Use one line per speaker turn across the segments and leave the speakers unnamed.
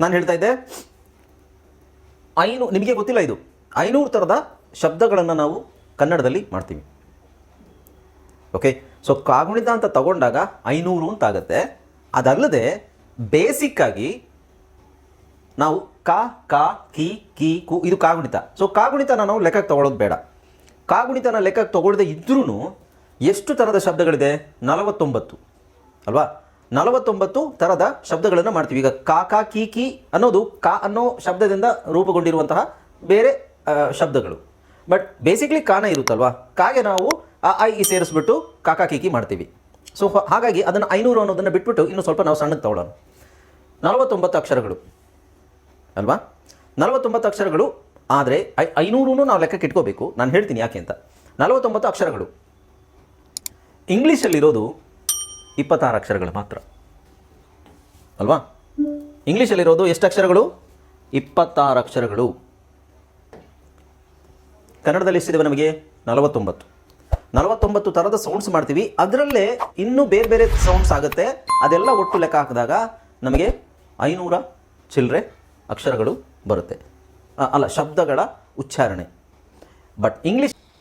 ನಾನು ಹೇಳ್ತಾ ಇದ್ದೆ, ಐನೂ, ನಿಮಗೆ ಗೊತ್ತಿಲ್ಲ ಇದು, ಐನೂರು ಥರದ ಶಬ್ದಗಳನ್ನು ನಾವು ಕನ್ನಡದಲ್ಲಿ ಮಾಡ್ತೀವಿ. ಓಕೆ ಸೊ ಕಾಗುಣಿತ ಅಂತ ತಗೊಂಡಾಗ ಐನೂರು ಅಂತ ಆಗುತ್ತೆ ಅದಲ್ಲದೆ ಆಗಿ ನಾವು ಕ ಕ, ಕಿ ಕಿ, ಕು, ಇದು ಕಾಗುಣಿತ. ಸೊ ಕಾಗುಣಿತನ ನಾವು ಲೆಕ್ಕಕ್ಕೆ ತಗೊಳ್ಳೋದು ಬೇಡ. ಕಾಗುಣಿತನ ಲೆಕ್ಕಕ್ಕೆ ತಗೊಳ್ಳದೆ ಇದ್ರೂ ಎಷ್ಟು ಥರದ ಶಬ್ದಗಳಿದೆ? ನಲವತ್ತೊಂಬತ್ತು. ಅಲ್ವಾ? ನಲವತ್ತೊಂಬತ್ತು ಥರದ ಶಬ್ದಗಳನ್ನು ಮಾಡ್ತೀವಿ. ಈಗ ಕಾ ಕಾ, ಕಿ ಅನ್ನೋದು ಕಾ ಅನ್ನೋ ಶಬ್ದದಿಂದ ರೂಪುಗೊಂಡಿರುವಂತಹ ಬೇರೆ ಶಬ್ದಗಳು. ಬಟ್ ಬೇಸಿಕ್ಲಿ ಕಾನ ಇರುತ್ತಲ್ವಾ? ಕಾಗೆ ನಾವು ಆ, ಐ ಸೇರಿಸ್ಬಿಟ್ಟು ಕಾಕಾ ಕೀಕಿ ಮಾಡ್ತೀವಿ. ಸೊ ಹಾಗಾಗಿ ಅದನ್ನು ಐನೂರು ಅನ್ನೋದನ್ನು ಬಿಟ್ಬಿಟ್ಟು ಇನ್ನು ಸ್ವಲ್ಪ ನಾವು ಸಣ್ಣಕ್ಕೆ ತಗೊಳ್ಳೋಣ. ನಲವತ್ತೊಂಬತ್ತು ಅಕ್ಷರಗಳು. ಅಲ್ವಾ? ನಲವತ್ತೊಂಬತ್ತು ಅಕ್ಷರಗಳು ಆದರೆ ಐ ಐನೂರು ನಾವು ಲೆಕ್ಕಕ್ಕೆ ಇಟ್ಕೋಬೇಕು. ನಾನು ಹೇಳ್ತೀನಿ ಯಾಕೆ ಅಂತ. ನಲವತ್ತೊಂಬತ್ತು ಅಕ್ಷರಗಳು. ಇಂಗ್ಲೀಷಲ್ಲಿರೋದು ಇಪ್ಪತ್ತಾರು ಅಕ್ಷರಗಳು ಮಾತ್ರ. ಅಲ್ವಾ? ಇಂಗ್ಲೀಷಲ್ಲಿರೋದು ಎಷ್ಟು ಅಕ್ಷರಗಳು? ಇಪ್ಪತ್ತಾರು ಅಕ್ಷರಗಳು. ಕನ್ನಡದಲ್ಲಿ ಎಷ್ಟಿದೆ ನಮಗೆ? ನಲವತ್ತೊಂಬತ್ತು. ನಲವತ್ತೊಂಬತ್ತು ಥರದ ಸೌಂಡ್ಸ್ ಮಾಡ್ತೀವಿ. ಅದರಲ್ಲೇ ಇನ್ನೂ ಬೇರೆ ಬೇರೆ ಸೌಂಡ್ಸ್ ಆಗುತ್ತೆ. ಅದೆಲ್ಲ ಒಟ್ಟು ಲೆಕ್ಕ ಹಾಕಿದಾಗ ನಮಗೆ ಐನೂರ ಚಿಲ್ಲರೆ ಅಕ್ಷರಗಳು ಬರುತ್ತೆ. ಅಲ್ಲ, ಶಬ್ದಗಳ ಉಚ್ಚಾರಣೆ. ಬಟ್ ಇಂಗ್ಲಿಷ್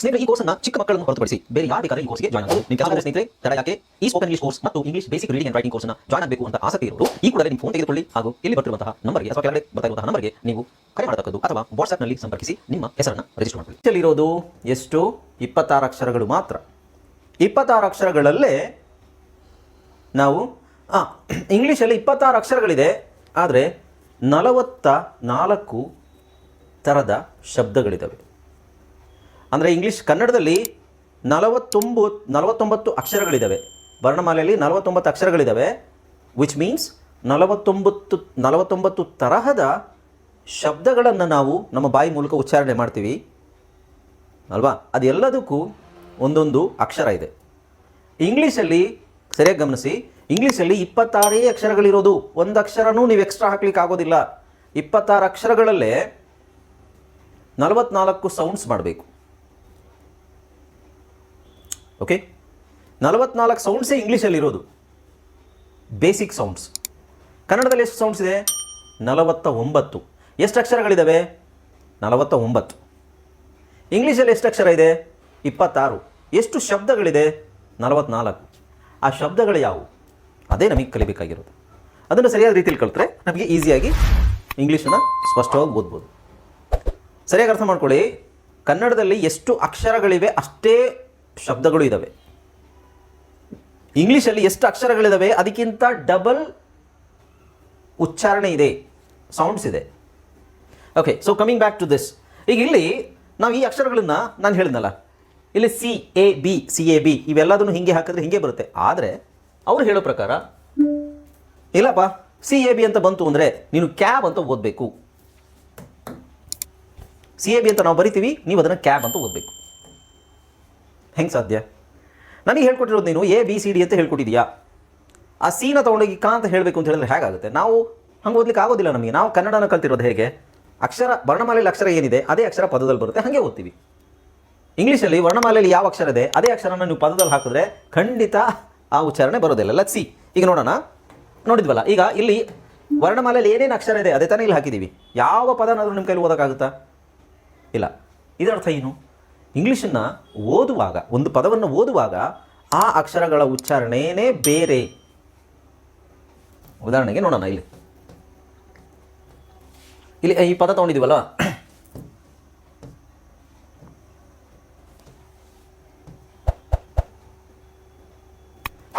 ಸ್ನೇಹಿತರೆ, ಈ ಕೋರ್ಸ್ನ ಚಿಕ್ಕ ಮಕ್ಕಳನ್ನು ಹೊರತುಪಡಿಸಿ ಬೇರೆ ಯಾರು ಬೇಕಾದ್ರೆ ಈ ಕೋರ್ಸ್ಗೆ ಜಾಯ್ನ್ ಆಗಬಹುದು ನಿಮ್ಮ ಕೆಲಸ ಸ್ನೇಹಿತರೆ, ತಡ ಯಾಕೆ ಈ ಸ್ಪೋಕನ್ ಇಂಗ್ಲಿಷ್ ಕೋರ್ಸ್ ಮತ್ತು English basic reading and writing ಕೋರ್ಸ್ನ ಜಾಯ್ನ್ ಆಗಬೇಕು ಅಂತ ಆಸಕ್ತಿ ಇರೋರು, ಈ ಕೂಡ ನಿಮ್ಮ ಫೋನ್ ತೆಗೆದುಕೊಳ್ಳಿ ಹಾಗೂ ಇಲ್ಲಿ ಬರ್ತಿರುವಂತಹ ನಂಬರ್ಗೆ ಅಥವಾ ಕೆಳಗಡೆ ಬರ್ತಾ ನಂಬರ್ಗೆ ನೀವು ಕರೆ ಮಾಡತಕ್ಕದ್ದು ಅಥವಾ ವಾಟ್ಸ್ಆಪ್ನಲ್ಲಿ ಸಂಪರ್ಕಿಸಿ ನಿಮ್ಮ ಹೆಸರನ್ನು ರಿಜಿಸ್ಟರ್ ಮಾಡ್ಕೊಳ್ಳಿ. ಇರೋದು ಎಷ್ಟು? ಇಪ್ಪತ್ತಾರು ಅಕ್ಷರಗಳು ಮಾತ್ರ. ಇಪ್ಪತ್ತಾರು ಅಕ್ಷರಗಳಲ್ಲೇ ನಾವು ಇಂಗ್ಲೀಷಲ್ಲಿ ಇಪ್ಪತ್ತಾರು ಅಕ್ಷರಗಳಿದೆ, ಆದರೆ ನಲವತ್ತ ನಾಲ್ಕು ಥರದ ಶಬ್ದಗಳಿದ್ದಾವೆ ಅಂದರೆ ಇಂಗ್ಲೀಷ್ ಕನ್ನಡದಲ್ಲಿ ನಲವತ್ತೊಂಬ, ನಲವತ್ತೊಂಬತ್ತು ಅಕ್ಷರಗಳಿದ್ದಾವೆ ವರ್ಣಮಾಲೆಯಲ್ಲಿ ನಲವತ್ತೊಂಬತ್ತು ಅಕ್ಷರಗಳಿದ್ದಾವೆ ವಿಚ್ ಮೀನ್ಸ್ ನಲವತ್ತೊಂಬತ್ತು ನಲವತ್ತೊಂಬತ್ತು ತರಹದ ಶಬ್ದಗಳನ್ನು ನಾವು ನಮ್ಮ ಬಾಯಿ ಮೂಲಕ ಉಚ್ಚಾರಣೆ ಮಾಡ್ತೀವಿ. ಅಲ್ವಾ? ಅದೆಲ್ಲದಕ್ಕೂ ಒಂದೊಂದು ಅಕ್ಷರ ಇದೆ. ಇಂಗ್ಲೀಷಲ್ಲಿ ಸರಿಯಾಗಿ ಗಮನಿಸಿ, ಇಂಗ್ಲೀಷಲ್ಲಿ ಇಪ್ಪತ್ತಾರೇ ಅಕ್ಷರಗಳಿರೋದು. ಒಂದು ಅಕ್ಷರನೂ ನೀವು ಎಕ್ಸ್ಟ್ರಾ ಹಾಕ್ಲಿಕ್ಕೆ ಆಗೋದಿಲ್ಲ. ಇಪ್ಪತ್ತಾರು ಅಕ್ಷರಗಳಲ್ಲೇ ನಲವತ್ನಾಲ್ಕು ಸೌಂಡ್ಸ್ ಮಾಡಬೇಕು. ಓಕೆ? ನಲವತ್ನಾಲ್ಕು ಸೌಂಡ್ಸೇ ಇಂಗ್ಲೀಷಲ್ಲಿರೋದು ಬೇಸಿಕ್ ಸೌಂಡ್ಸ್ ಕನ್ನಡದಲ್ಲಿ ಎಷ್ಟು ಸೌಂಡ್ಸ್ ಇದೆ? ನಲವತ್ತ ಒಂಬತ್ತು ಎಷ್ಟು ಅಕ್ಷರಗಳಿದ್ದಾವೆ ನಲವತ್ತ ಒಂಬತ್ತು ಇಂಗ್ಲೀಷಲ್ಲಿ ಎಷ್ಟು ಅಕ್ಷರ ಇದೆ? ಇಪ್ಪತ್ತಾರು. ಎಷ್ಟು ಶಬ್ದಗಳಿದೆ? ನಲವತ್ನಾಲ್ಕು. ಆ ಶಬ್ದಗಳು ಯಾವುವು? ಅದೇ ನಮಗೆ ಕಲಿಬೇಕಾಗಿರೋದು. ಅದನ್ನು ಸರಿಯಾದ ರೀತಿಯಲ್ಲಿ ಕಲಿತ್ರೆ ನಮಗೆ ಈಸಿಯಾಗಿ ಇಂಗ್ಲೀಷನ್ನು ಸ್ಪಷ್ಟವಾಗಿ ಓದ್ಬೋದು. ಸರಿಯಾಗಿ ಅರ್ಥ ಮಾಡ್ಕೊಳ್ಳಿ. ಕನ್ನಡದಲ್ಲಿ ಎಷ್ಟು ಅಕ್ಷರಗಳಿವೆ ಅಷ್ಟೇ ಶಬ್ದಗಳು ಇದ್ದಾವೆ ಇಂಗ್ಲೀಷಲ್ಲಿ ಎಷ್ಟು ಅಕ್ಷರಗಳಿದ್ದಾವೆ ಅದಕ್ಕಿಂತ ಡಬಲ್ ಉಚ್ಚಾರಣೆ ಇದೆ ಸೌಂಡ್ಸ್ ಇದೆ. Okay so coming back to this ಈಗ ಇಲ್ಲಿ ನಾವು ಈ ಅಕ್ಷರಗಳನ್ನು ನಾನು ಹೇಳಿದ್ನಲ್ಲ, ಇಲ್ಲಿ C A B C A B ಇವೆಲ್ಲದನ್ನು ಹಿಂಗೆ ಹಾಕಿದ್ರೆ ಹಿಂಗೆ ಬರುತ್ತೆ. ಆದರೆ ಅವ್ರು ಹೇಳೋ ಪ್ರಕಾರ, ಇಲ್ಲಪ್ಪ ಸಿ ಎ ಬಿ ಅಂತ ಬಂತು ಅಂದರೆ ನೀನು ಕ್ಯಾಬ್ ಅಂತ ಓದಬೇಕು. ಸಿ ಎ ಬಿ ಅಂತ ನಾವು ಬರಿತೀವಿ, ನೀವು ಅದನ್ನು ಕ್ಯಾಬ್ ಅಂತ ಓದಬೇಕು. ಹೆಂಗೆ ಸಾಧ್ಯ? ನನಗೆ ಹೇಳ್ಕೊಟ್ಟಿರೋದು ನೀನು ಎ ಬಿ ಸಿ ಡಿ ಅಂತ ಹೇಳ್ಕೊಟ್ಟಿದ್ಯಾ? ಆ ಸೀನ ತೊಗೊಂಡೋಗಿ ಕಾ ಅಂತ ಹೇಳಬೇಕು ಅಂತ ಹೇಳಿದ್ರೆ ಹೇಗಾಗುತ್ತೆ? ನಾವು ಹಂಗೆ ಓದ್ಲಿಕ್ಕೆ ಆಗೋದಿಲ್ಲ ನಮಗೆ. ನಾವು ಕನ್ನಡನ ಕಲ್ತಿರೋದು ಹೇಗೆ? ಅಕ್ಷರ, ವರ್ಣಮಾಲೆಯಲ್ಲಿ ಅಕ್ಷರ ಏನಿದೆ, ಅದೇ ಅಕ್ಷರ ಪದದಲ್ಲಿ ಬರುತ್ತೆ, ಹಾಗೆ ಓದ್ತೀವಿ. ಇಂಗ್ಲೀಷಲ್ಲಿ ವರ್ಣಮಾಲೆಯಲ್ಲಿ ಯಾವ ಅಕ್ಷರ ಇದೆ, ಅದೇ ಅಕ್ಷರನ ನೀವು ಪದದಲ್ಲಿ ಹಾಕಿದ್ರೆ ಖಂಡಿತ ಆ ಉಚ್ಚಾರಣೆ ಬರೋದಿಲ್ಲ. ಲೆಟ್ ಸಿ ಈಗ ನೋಡೋಣ. ನೋಡಿದ್ವಲ್ಲ, ಈಗ ಇಲ್ಲಿ ವರ್ಣಮಾಲೆಯಲ್ಲಿ ಏನೇನು ಅಕ್ಷರ ಇದೆ, ಅದೇ ತಾನೇ ಇಲ್ಲಿ ಹಾಕಿದ್ದೀವಿ ಯಾವ ಪದನಾದರೂ ನಿಮ್ಮ ಕೈಲಿ ಓದೋಕ್ಕಾಗುತ್ತಾ? ಇಲ್ಲ. ಇದರ ಅರ್ಥ ಏನು? ಇಂಗ್ಲೀಷನ್ನು ಓದುವಾಗ, ಒಂದು ಪದವನ್ನು ಓದುವಾಗ ಆ ಅಕ್ಷರಗಳ ಉಚ್ಚಾರಣೆಯೇ ಬೇರೆ. ಉದಾಹರಣೆಗೆ ನೋಡೋಣ ಇಲ್ಲಿ. ಇಲ್ಲಿ ಈ ಪದ ತೊಗೊಂಡಿದ್ದೀವಲ್ಲ?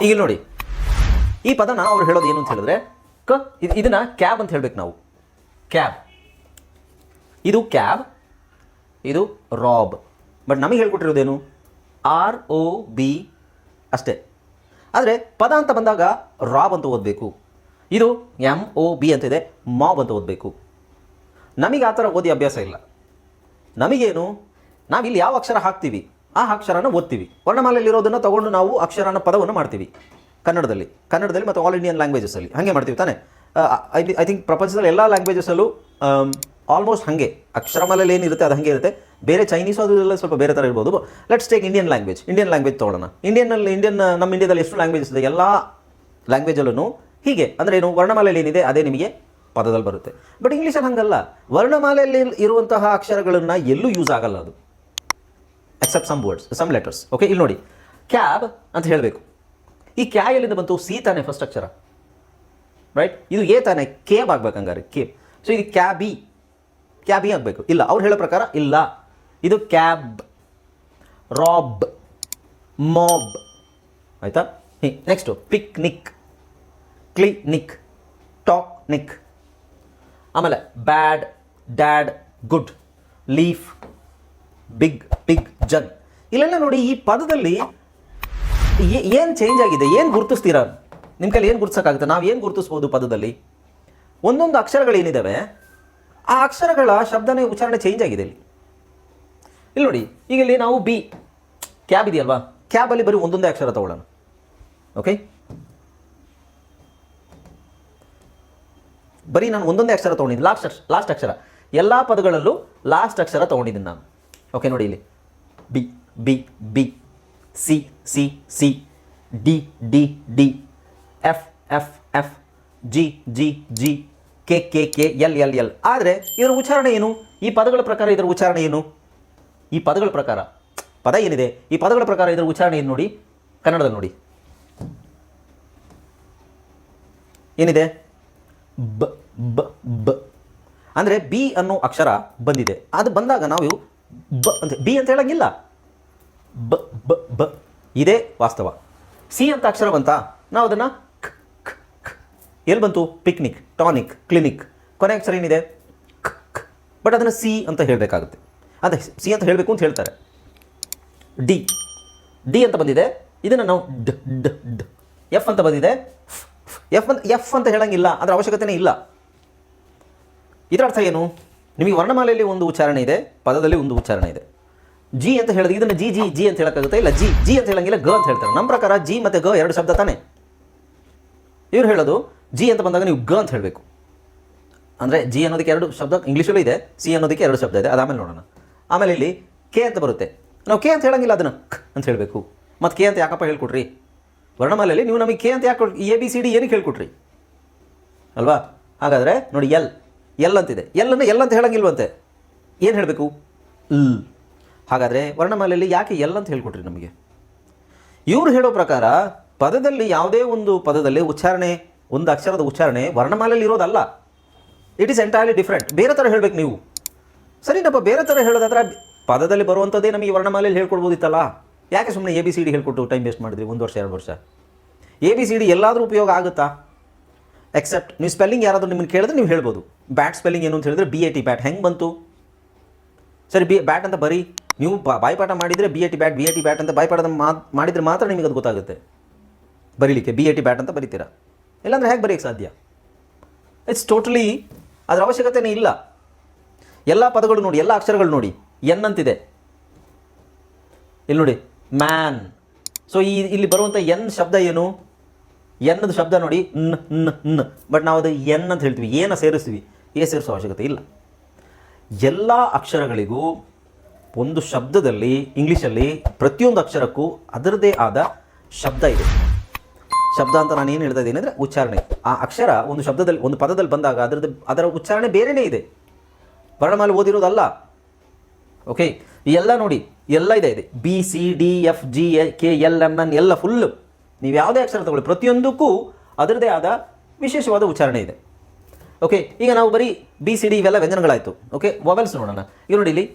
ಈಗ ನೋಡಿ. ಈ ಪದನ ಅವ್ರು ಹೇಳೋದು ಏನು ಅಂತ ಹೇಳಿದ್ರೆ, ಕ, ಇದ್- ಇದನ್ನ ಕ್ಯಾಬ್ ಅಂತ ಹೇಳ್ಬೇಕು ನಾವು. ಕ್ಯಾಬ್. ಇದು ಕ್ಯಾಬ್, ಇದು ರಾಬ್. ಬಟ್ ನಮಗೆ ಹೇಳ್ಕೊಟ್ಟಿರೋದೇನು ಆರ್ ಒ ಬಿ ಅಷ್ಟೇ. ಆದರೆ ಪದ ಅಂತ ಬಂದಾಗ ರಾಬ್ ಅಂತ ಓದಬೇಕು. ಇದು ಎಂ ಒ ಬಿ ಅಂತಿದೆ ಮಾಬ್ ಅಂತ ಓದಬೇಕು. ನಮಗೆ ಆ ಥರ ಓದಿ ಅಭ್ಯಾಸ ಇಲ್ಲ. ನಮಗೇನು? ನಾವಿಲ್ಲಿ ಯಾವ ಅಕ್ಷರ ಹಾಕ್ತೀವಿ, ಆ ಅಕ್ಷರನ ಓದ್ತೀವಿ. ವರ್ಣಮಾಲೆಯಲ್ಲಿರೋದನ್ನು ತೊಗೊಂಡು ನಾವು ಅಕ್ಷರನ ಪದವನ್ನು ಮಾಡ್ತೀವಿ. ಕನ್ನಡದಲ್ಲಿ ಕನ್ನಡದಲ್ಲಿ ಮತ್ತು ಆಲ್ ಇಂಡಿಯನ್ ಲ್ಯಾಂಗ್ವೇಜಸಲ್ಲಿ ಹಾಗೆ ಮಾಡ್ತೀವಿ ತಾನೆ? ಐ ಐ ಥಿಂಕ್ ಪ್ರಪಂಚದಲ್ಲಿ ಎಲ್ಲ ಲ್ಯಾಂಗ್ವೇಜಸಲ್ಲೂ ಆಲ್ಮೋಸ್ಟ್ ಹಾಗೆ. ಅಕ್ಷರಮಾಲೆಯಲ್ಲಿ ಏನಿರುತ್ತೆ ಅದು ಹಾಗೆ ಇರುತ್ತೆ. ಬೇರೆ ಚೈನೀಸ್ ಅದೆಲ್ಲ ಸ್ವಲ್ಪ ಬೇರೆ ಥರ ಇರ್ಬೋದು. Let's take Indian language Indian language ತೊಗೊಳ್ಳೋಣ ಇಂಡಿಯನ್ನಲ್ಲಿ ಇಂಡಿಯನ್ ನಮ್ಮ ಇಂಡಿಯಾದಲ್ಲಿ ಎಷ್ಟು ಲ್ಯಾಂಗ್ವೇಜಸ್ ಇದೆ? ಎಲ್ಲ ಲ್ಯಾಂಗ್ವೇಜಲ್ಲೂ ಹೀಗೆ. ಅಂದರೆ ಏನು, ವರ್ಣಮಾಲೆಯಲ್ಲಿ ಏನಿದೆ, ಅದೇ ನಿಮಗೆ ಪದದಲ್ಲಿ ಬರುತ್ತೆ. ಬಟ್ ಇಂಗ್ಲೀಷಲ್ಲಿ ಹಂಗಲ್ಲ. ವರ್ಣಮಾಲೆಯಲ್ಲಿ ಇರುವಂತಹ ಅಕ್ಷರಗಳನ್ನು ಎಲ್ಲೂ ಯೂಸ್ ಆಗಲ್ಲ ಅದು. Except some words some letters okay ಇಲ್ಲಿ ನೋಡಿ. ಕ್ಯಾಬ್ ಅಂತ ಹೇಳಬೇಕು. ಈ ಕ್ಯಾ ಎಲ್ಲಿಂದ ಬಂತು? ಸಿ ತಾನೆ ಫಸ್ಟ್ ಅಕ್ಷರ. ರೈಟ್ ಇದು ಎ ತಾನೆ. ಕೇಬ್ ಆಗ್ಬೇಕು ಹಂಗಾರೆ ಕೇಬ್ ಸೊ ಇದು ಕ್ಯಾಬಿ ಕ್ಯಾಬಿ ಆಗಬೇಕು. ಇಲ್ಲ, ಅವ್ರು ಹೇಳೋ ಪ್ರಕಾರ ಇಲ್ಲ. ಇದು ಕ್ಯಾಬ್, ರಾಬ್, ಮಾಬ್. ಆಯಿತಾ? Next, picnic, clinic, ಟಾಕ್ನಿಕ್. ಆಮೇಲೆ, bad, dad, good, leaf, big big jug ಇಲ್ಲೆಲ್ಲ ನೋಡಿ, ಈ ಪದದಲ್ಲಿ ಏನು ಚೇಂಜ್ ಆಗಿದೆ? ಏನು ಗುರುತಿಸ್ತೀರಾ? ನಿಮ್ಮ ಕೈಲಿ ಏನು ಗುರುತಿಸೋಕ್ಕಾಗುತ್ತೆ? ನಾವು ಏನು ಗುರುತಿಸ್ಬೋದು ಪದದಲ್ಲಿ? ಒಂದೊಂದು ಅಕ್ಷರಗಳೇನಿದ್ದಾವೆ ಆ ಅಕ್ಷರಗಳ ಶಬ್ದನೇ ಉಚ್ಚಾರಣೆ ಚೇಂಜ್ ಆಗಿದೆ ಇಲ್ಲಿ. ಇಲ್ಲಿ ನೋಡಿ, ಈಗ ಇಲ್ಲಿ ನಾವು ಬಿ ಕ್ಯಾಬ್ ಇದೆಯಲ್ವಾ? ಕ್ಯಾಬಲ್ಲಿ ಬರೀ ಒಂದೊಂದೇ ಅಕ್ಷರ ತಗೊಳ್ಳೋಣ. ಓಕೆ ಬರೀ ನಾನು ಒಂದೊಂದೇ ಅಕ್ಷರ ತೊಗೊಂಡಿದ್ದೀನಿ. ಲಾಸ್ಟ್ ಅಕ್ಷ ಲಾಸ್ಟ್ ಅಕ್ಷರ. ಎಲ್ಲ ಪದಗಳಲ್ಲೂ ಲಾಸ್ಟ್ ಅಕ್ಷರ ತಗೊಂಡಿದ್ದೀನಿ ನಾನು. ಓಕೆ ನೋಡಿ ಇಲ್ಲಿ. B B B C C C D D D F F F G G G K K K, L L L. ಆದರೆ ಇದರ ಉಚ್ಚಾರಣೆ ಏನು? ಈ ಪದಗಳ ಪ್ರಕಾರ ಇದರ ಉಚ್ಚಾರಣೆ ಏನು? ಈ ಪದಗಳ ಪ್ರಕಾರ. ಪದ ಏನಿದೆ? ಈ ಪದಗಳ ಪ್ರಕಾರ ಇದರ ಉಚ್ಚಾರಣೆ ಏನು ನೋಡಿ? ಕನ್ನಡದಲ್ಲಿ ನೋಡಿ. ಏನಿದೆ? ಬ ಬ ಬ. ಅಂದರೆ ಬಿ ಅನ್ನೋ ಅಕ್ಷರ ಬಂದಿದೆ. ಅದು ಬಂದಾಗ ನಾವು ಬ ಅಂತ ಬಿ ಅಂತ ಹೇಳಂಗಿಲ್ಲ. ಬ ಬ ಬ. ಇದೇ ವಾಸ್ತವ. ಸಿ ಅಂತ ಅಕ್ಷರ ಬಂತಾ ನಾವು ಅದನ್ನು ಎಲ್ಲಿ ಬಂತು? ಪಿಕ್ನಿಕ್ ಟಾನಿಕ್ ಕ್ಲಿನಿಕ್ ಕೊನೆ ಅಕ್ಷರ ಏನಿದೆ? ಬಟ್ ಅದನ್ನು ಸಿ ಅಂತ ಹೇಳಬೇಕಾಗುತ್ತೆ. ಅದೇ, ಸಿ ಅಂತ ಹೇಳಬೇಕು ಅಂತ ಹೇಳ್ತಾರೆ. ಡಿ. ಡಿ ಅಂತ ಬಂದಿದೆ. ಇದನ್ನು ನಾವು ಡ್ ಡ್ ಡ್. ಎಫ್ ಅಂತ ಬಂದಿದೆ. ಎಫ್ ಅಂತ ಎಫ್ ಅಂತ ಹೇಳಂಗಿಲ್ಲ. ಅದರ ಅವಶ್ಯಕತೆನೇ ಇಲ್ಲ. ಇದರ ಅರ್ಥ ಏನು? ನಿಮಗೆ ವರ್ಣಮಾಲೆಯಲ್ಲಿ ಒಂದು ಉಚ್ಚಾರಣೆ ಇದೆ. ಪದದಲ್ಲಿ ಒಂದು ಉಚ್ಚಾರಣೆ ಇದೆ. ಜಿ ಅಂತ ಹೇಳಿದ್ರೆ ಇದನ್ನು ಜಿ ಜಿ ಜಿ ಅಂತ ಹೇಳೋಕ್ಕಾಗುತ್ತೆ? ಇಲ್ಲ, ಜಿ ಜಿ ಅಂತ ಹೇಳಂಗಿಲ್ಲ, ಗ ಅಂತ ಹೇಳ್ತಾರೆ. ನಮ್ಮ ಪ್ರಕಾರ ಜಿ ಮತ್ತು ಗ ಎರಡು ಶಬ್ದ ತಾನೆ. ಇವ್ರು ಹೇಳೋದು ಜಿ ಅಂತ ಬಂದಾಗ ನೀವು ಗ ಅಂತ ಹೇಳಬೇಕು. ಅಂದರೆ ಜಿ ಅನ್ನೋದಕ್ಕೆ ಎರಡು ಶಬ್ದ, ಇಂಗ್ಲೀಷಲ್ಲೂ ಇದೆ, ಸಿ ಅನ್ನೋದಕ್ಕೆ ಎರಡು ಶಬ್ದ ಇದೆ ಅದಾಮೇಲೆ ನೋಡೋಣ. ಆಮೇಲೆ ಇಲ್ಲಿ ಕೆ ಅಂತ ಬರುತ್ತೆ. ನಾವು ಕೆ ಅಂತ ಹೇಳಂಗಿಲ್ಲ ಅದನ್ನು ಕ್ ಅಂತ ಹೇಳಬೇಕು. ಮತ್ತು ಕೆ ಅಂತ ಯಾಕಪ್ಪ ಹೇಳ್ಕೊಟ್ರಿ? ವರ್ಣಮಾಲೆಯಲ್ಲಿ ನೀವು ನಮಗೆ ಕೆ ಅಂತ ಯಾಕೆ ಎ, ಬಿ, ಸಿ, ಡಿ ಏನಕ್ಕೆ ಹೇಳ್ಕೊಟ್ರಿ? ಅಲ್ವಾ? ಹಾಗಾದರೆ ನೋಡಿ ಎಲ್ ಎಲ್ ಅಂತಿದೆ. ಎಲ್ ಅನ್ನು ಎಲ್ ಅಂತ ಹೇಳೋಂಗಿಲ್ವಂತೆ. ಏನು ಹೇಳಬೇಕು? ಲ್. ಹಾಗಾದರೆ ವರ್ಣಮಾಲೆಯಲ್ಲಿ ಯಾಕೆ ಎಲ್ ಅಂತ ಹೇಳ್ಕೊಟ್ರಿ ನಮಗೆ? ಇವರು ಹೇಳೋ ಪ್ರಕಾರ ಪದದಲ್ಲಿ ಯಾವುದೇ ಒಂದು ಪದದಲ್ಲಿ ಉಚ್ಚಾರಣೆ ಒಂದು ಅಕ್ಷರದ ಉಚ್ಚಾರಣೆ ವರ್ಣಮಾಲೆಯಲ್ಲಿ ಇರೋದಲ್ಲ. ಇಟ್ ಈಸ್ ಎಂಟೈರ್ಲಿ ಡಿಫ್ರೆಂಟ್ ಬೇರೆ ಥರ ಹೇಳಬೇಕು ನೀವು. ಸರಿನಪ್ಪ, ಬೇರೆ ಥರ ಹೇಳೋದಾದ್ರೆ ಪದದಲ್ಲಿ ಬರುವಂಥದ್ದೇ ನಮಗೆ ವರ್ಣಮಾಲೆಯಲ್ಲಿ ಹೇಳ್ಕೊಡ್ಬೋದಿತ್ತಲ್ಲ. ಯಾಕೆ ಸುಮ್ಮನೆ ಎ ಬಿ ಸಿ ಡಿ ಹೇಳ್ಕೊಟ್ಟು ಟೈಮ್ ವೇಸ್ಟ್ ಮಾಡಿದ್ರಿ ಒಂದು ವರ್ಷ, ಎರಡು ವರ್ಷ? ಎ ಬಿ ಸಿ ಡಿ ಎಲ್ಲಾದರೂ ಉಪಯೋಗ ಆಗುತ್ತಾ? ಎಕ್ಸೆಪ್ಟ್ ನೀವು ಸ್ಪೆಲ್ಲಿಂಗ್ ಯಾರಾದರೂ ನಿಮ್ಮನ್ನು ಕೇಳಿದ್ರೆ ನೀವು ಹೇಳ್ಬೋದು. ಬ್ಯಾಟ್ ಸ್ಪೆಲ್ಲಿಂಗ್ ಏನು ಅಂತ ಹೇಳಿದ್ರೆ ಬಿ ಎ ಟಿ ಬ್ಯಾಟ್ ಹೆಂಗೆ ಬಂತು? ಸರಿ ಬಿ ಬ್ಯಾಟ್ ಅಂತ ಬರೀ ನೀವು ಬಾಯ್ಪಾಠ ಮಾಡಿದರೆ B A T bat B A T bat ಅಂತ ಬಾಯ್ಪಾಠ ಮಾಡಿದರೆ ಮಾತ್ರ ನಿಮಗೆ ಅದು ಗೊತ್ತಾಗುತ್ತೆ. ಬರೀಲಿಕ್ಕೆ ಬಿ ಎ ಟಿ ಬ್ಯಾಟ್ ಅಂತ ಬರೀತೀರಾ? ಇಲ್ಲಾಂದ್ರೆ ಹೇಗೆ ಬರೆಯೋಕ್ಕೆ ಸಾಧ್ಯ? ಇಟ್ಸ್ ಟೋಟಲಿ ಅದರ ಅವಶ್ಯಕತೆನೇ ಇಲ್ಲ. ಎಲ್ಲ ಪದಗಳು ನೋಡಿ, ಎಲ್ಲ ಅಕ್ಷರಗಳು ನೋಡಿ, ಎನ್ ಅಂತಿದೆ. ಇಲ್ಲಿ ನೋಡಿ ಮ್ಯಾನ್ ಸೊ ಈ ಇಲ್ಲಿ ಬರುವಂಥ ಎನ್ ಶಬ್ದ ಏನು? ಎನ್ನದ ಶಬ್ದ ನೋಡಿ, ನ್ ನ್ ನ್. ಬಟ್ ನಾವು ಅದು ಎನ್ ಅಂತ ಹೇಳ್ತೀವಿ, ಏನ ಸೇರಿಸ್ತೀವಿ, ಏ ಸೇರಿಸೋ ಅವಶ್ಯಕತೆ ಇಲ್ಲ. ಎಲ್ಲ ಅಕ್ಷರಗಳಿಗೂ ಒಂದು ಶಬ್ದದಲ್ಲಿ ಇಂಗ್ಲೀಷಲ್ಲಿ ಪ್ರತಿಯೊಂದು ಅಕ್ಷರಕ್ಕೂ ಅದರದೇ ಆದ ಶಬ್ದ ಇದೆ. ಶಬ್ದ ಅಂತ ನಾನು ಏನು ಹೇಳ್ತಾ ಇದ್ದೀನಿ ಅಂದರೆ ಉಚ್ಚಾರಣೆ. ಆ ಅಕ್ಷರ ಒಂದು ಶಬ್ದದಲ್ಲಿ, ಒಂದು ಪದದಲ್ಲಿ ಬಂದಾಗ ಅದರದ್ದು, ಅದರ ಉಚ್ಚಾರಣೆ ಬೇರೆಯೇ ಇದೆ. ವರ್ಣಮಾಲೆ ಓದಿರೋದಲ್ಲ. ಓಕೆ ಎಲ್ಲ ನೋಡಿ, ಎಲ್ಲ ಇದೆ ಇದೆ. B C D F G A K L M N ಎಲ್ಲ ಫುಲ್ಲು ನೀವು ಯಾವುದೇ ಅಕ್ಷರ ತಗೊಳ್ಳಿ, ಪ್ರತಿಯೊಂದಕ್ಕೂ ಅದರದೇ ಆದ ವಿಶೇಷವಾದ ಉಚ್ಚಾರಣೆ ಇದೆ. ಓಕೆ ಈಗ ನಾವು ಬರೀ ಬಿ ಸಿ ಡಿ ಇವೆಲ್ಲ ವ್ಯಂಜನಗಳಾಯಿತು. ಓಕೆ ಮೊಬೈಲ್ಸ್ ನೋಡೋಣ. ಈಗ ನೋಡಿ ಇಲ್ಲಿ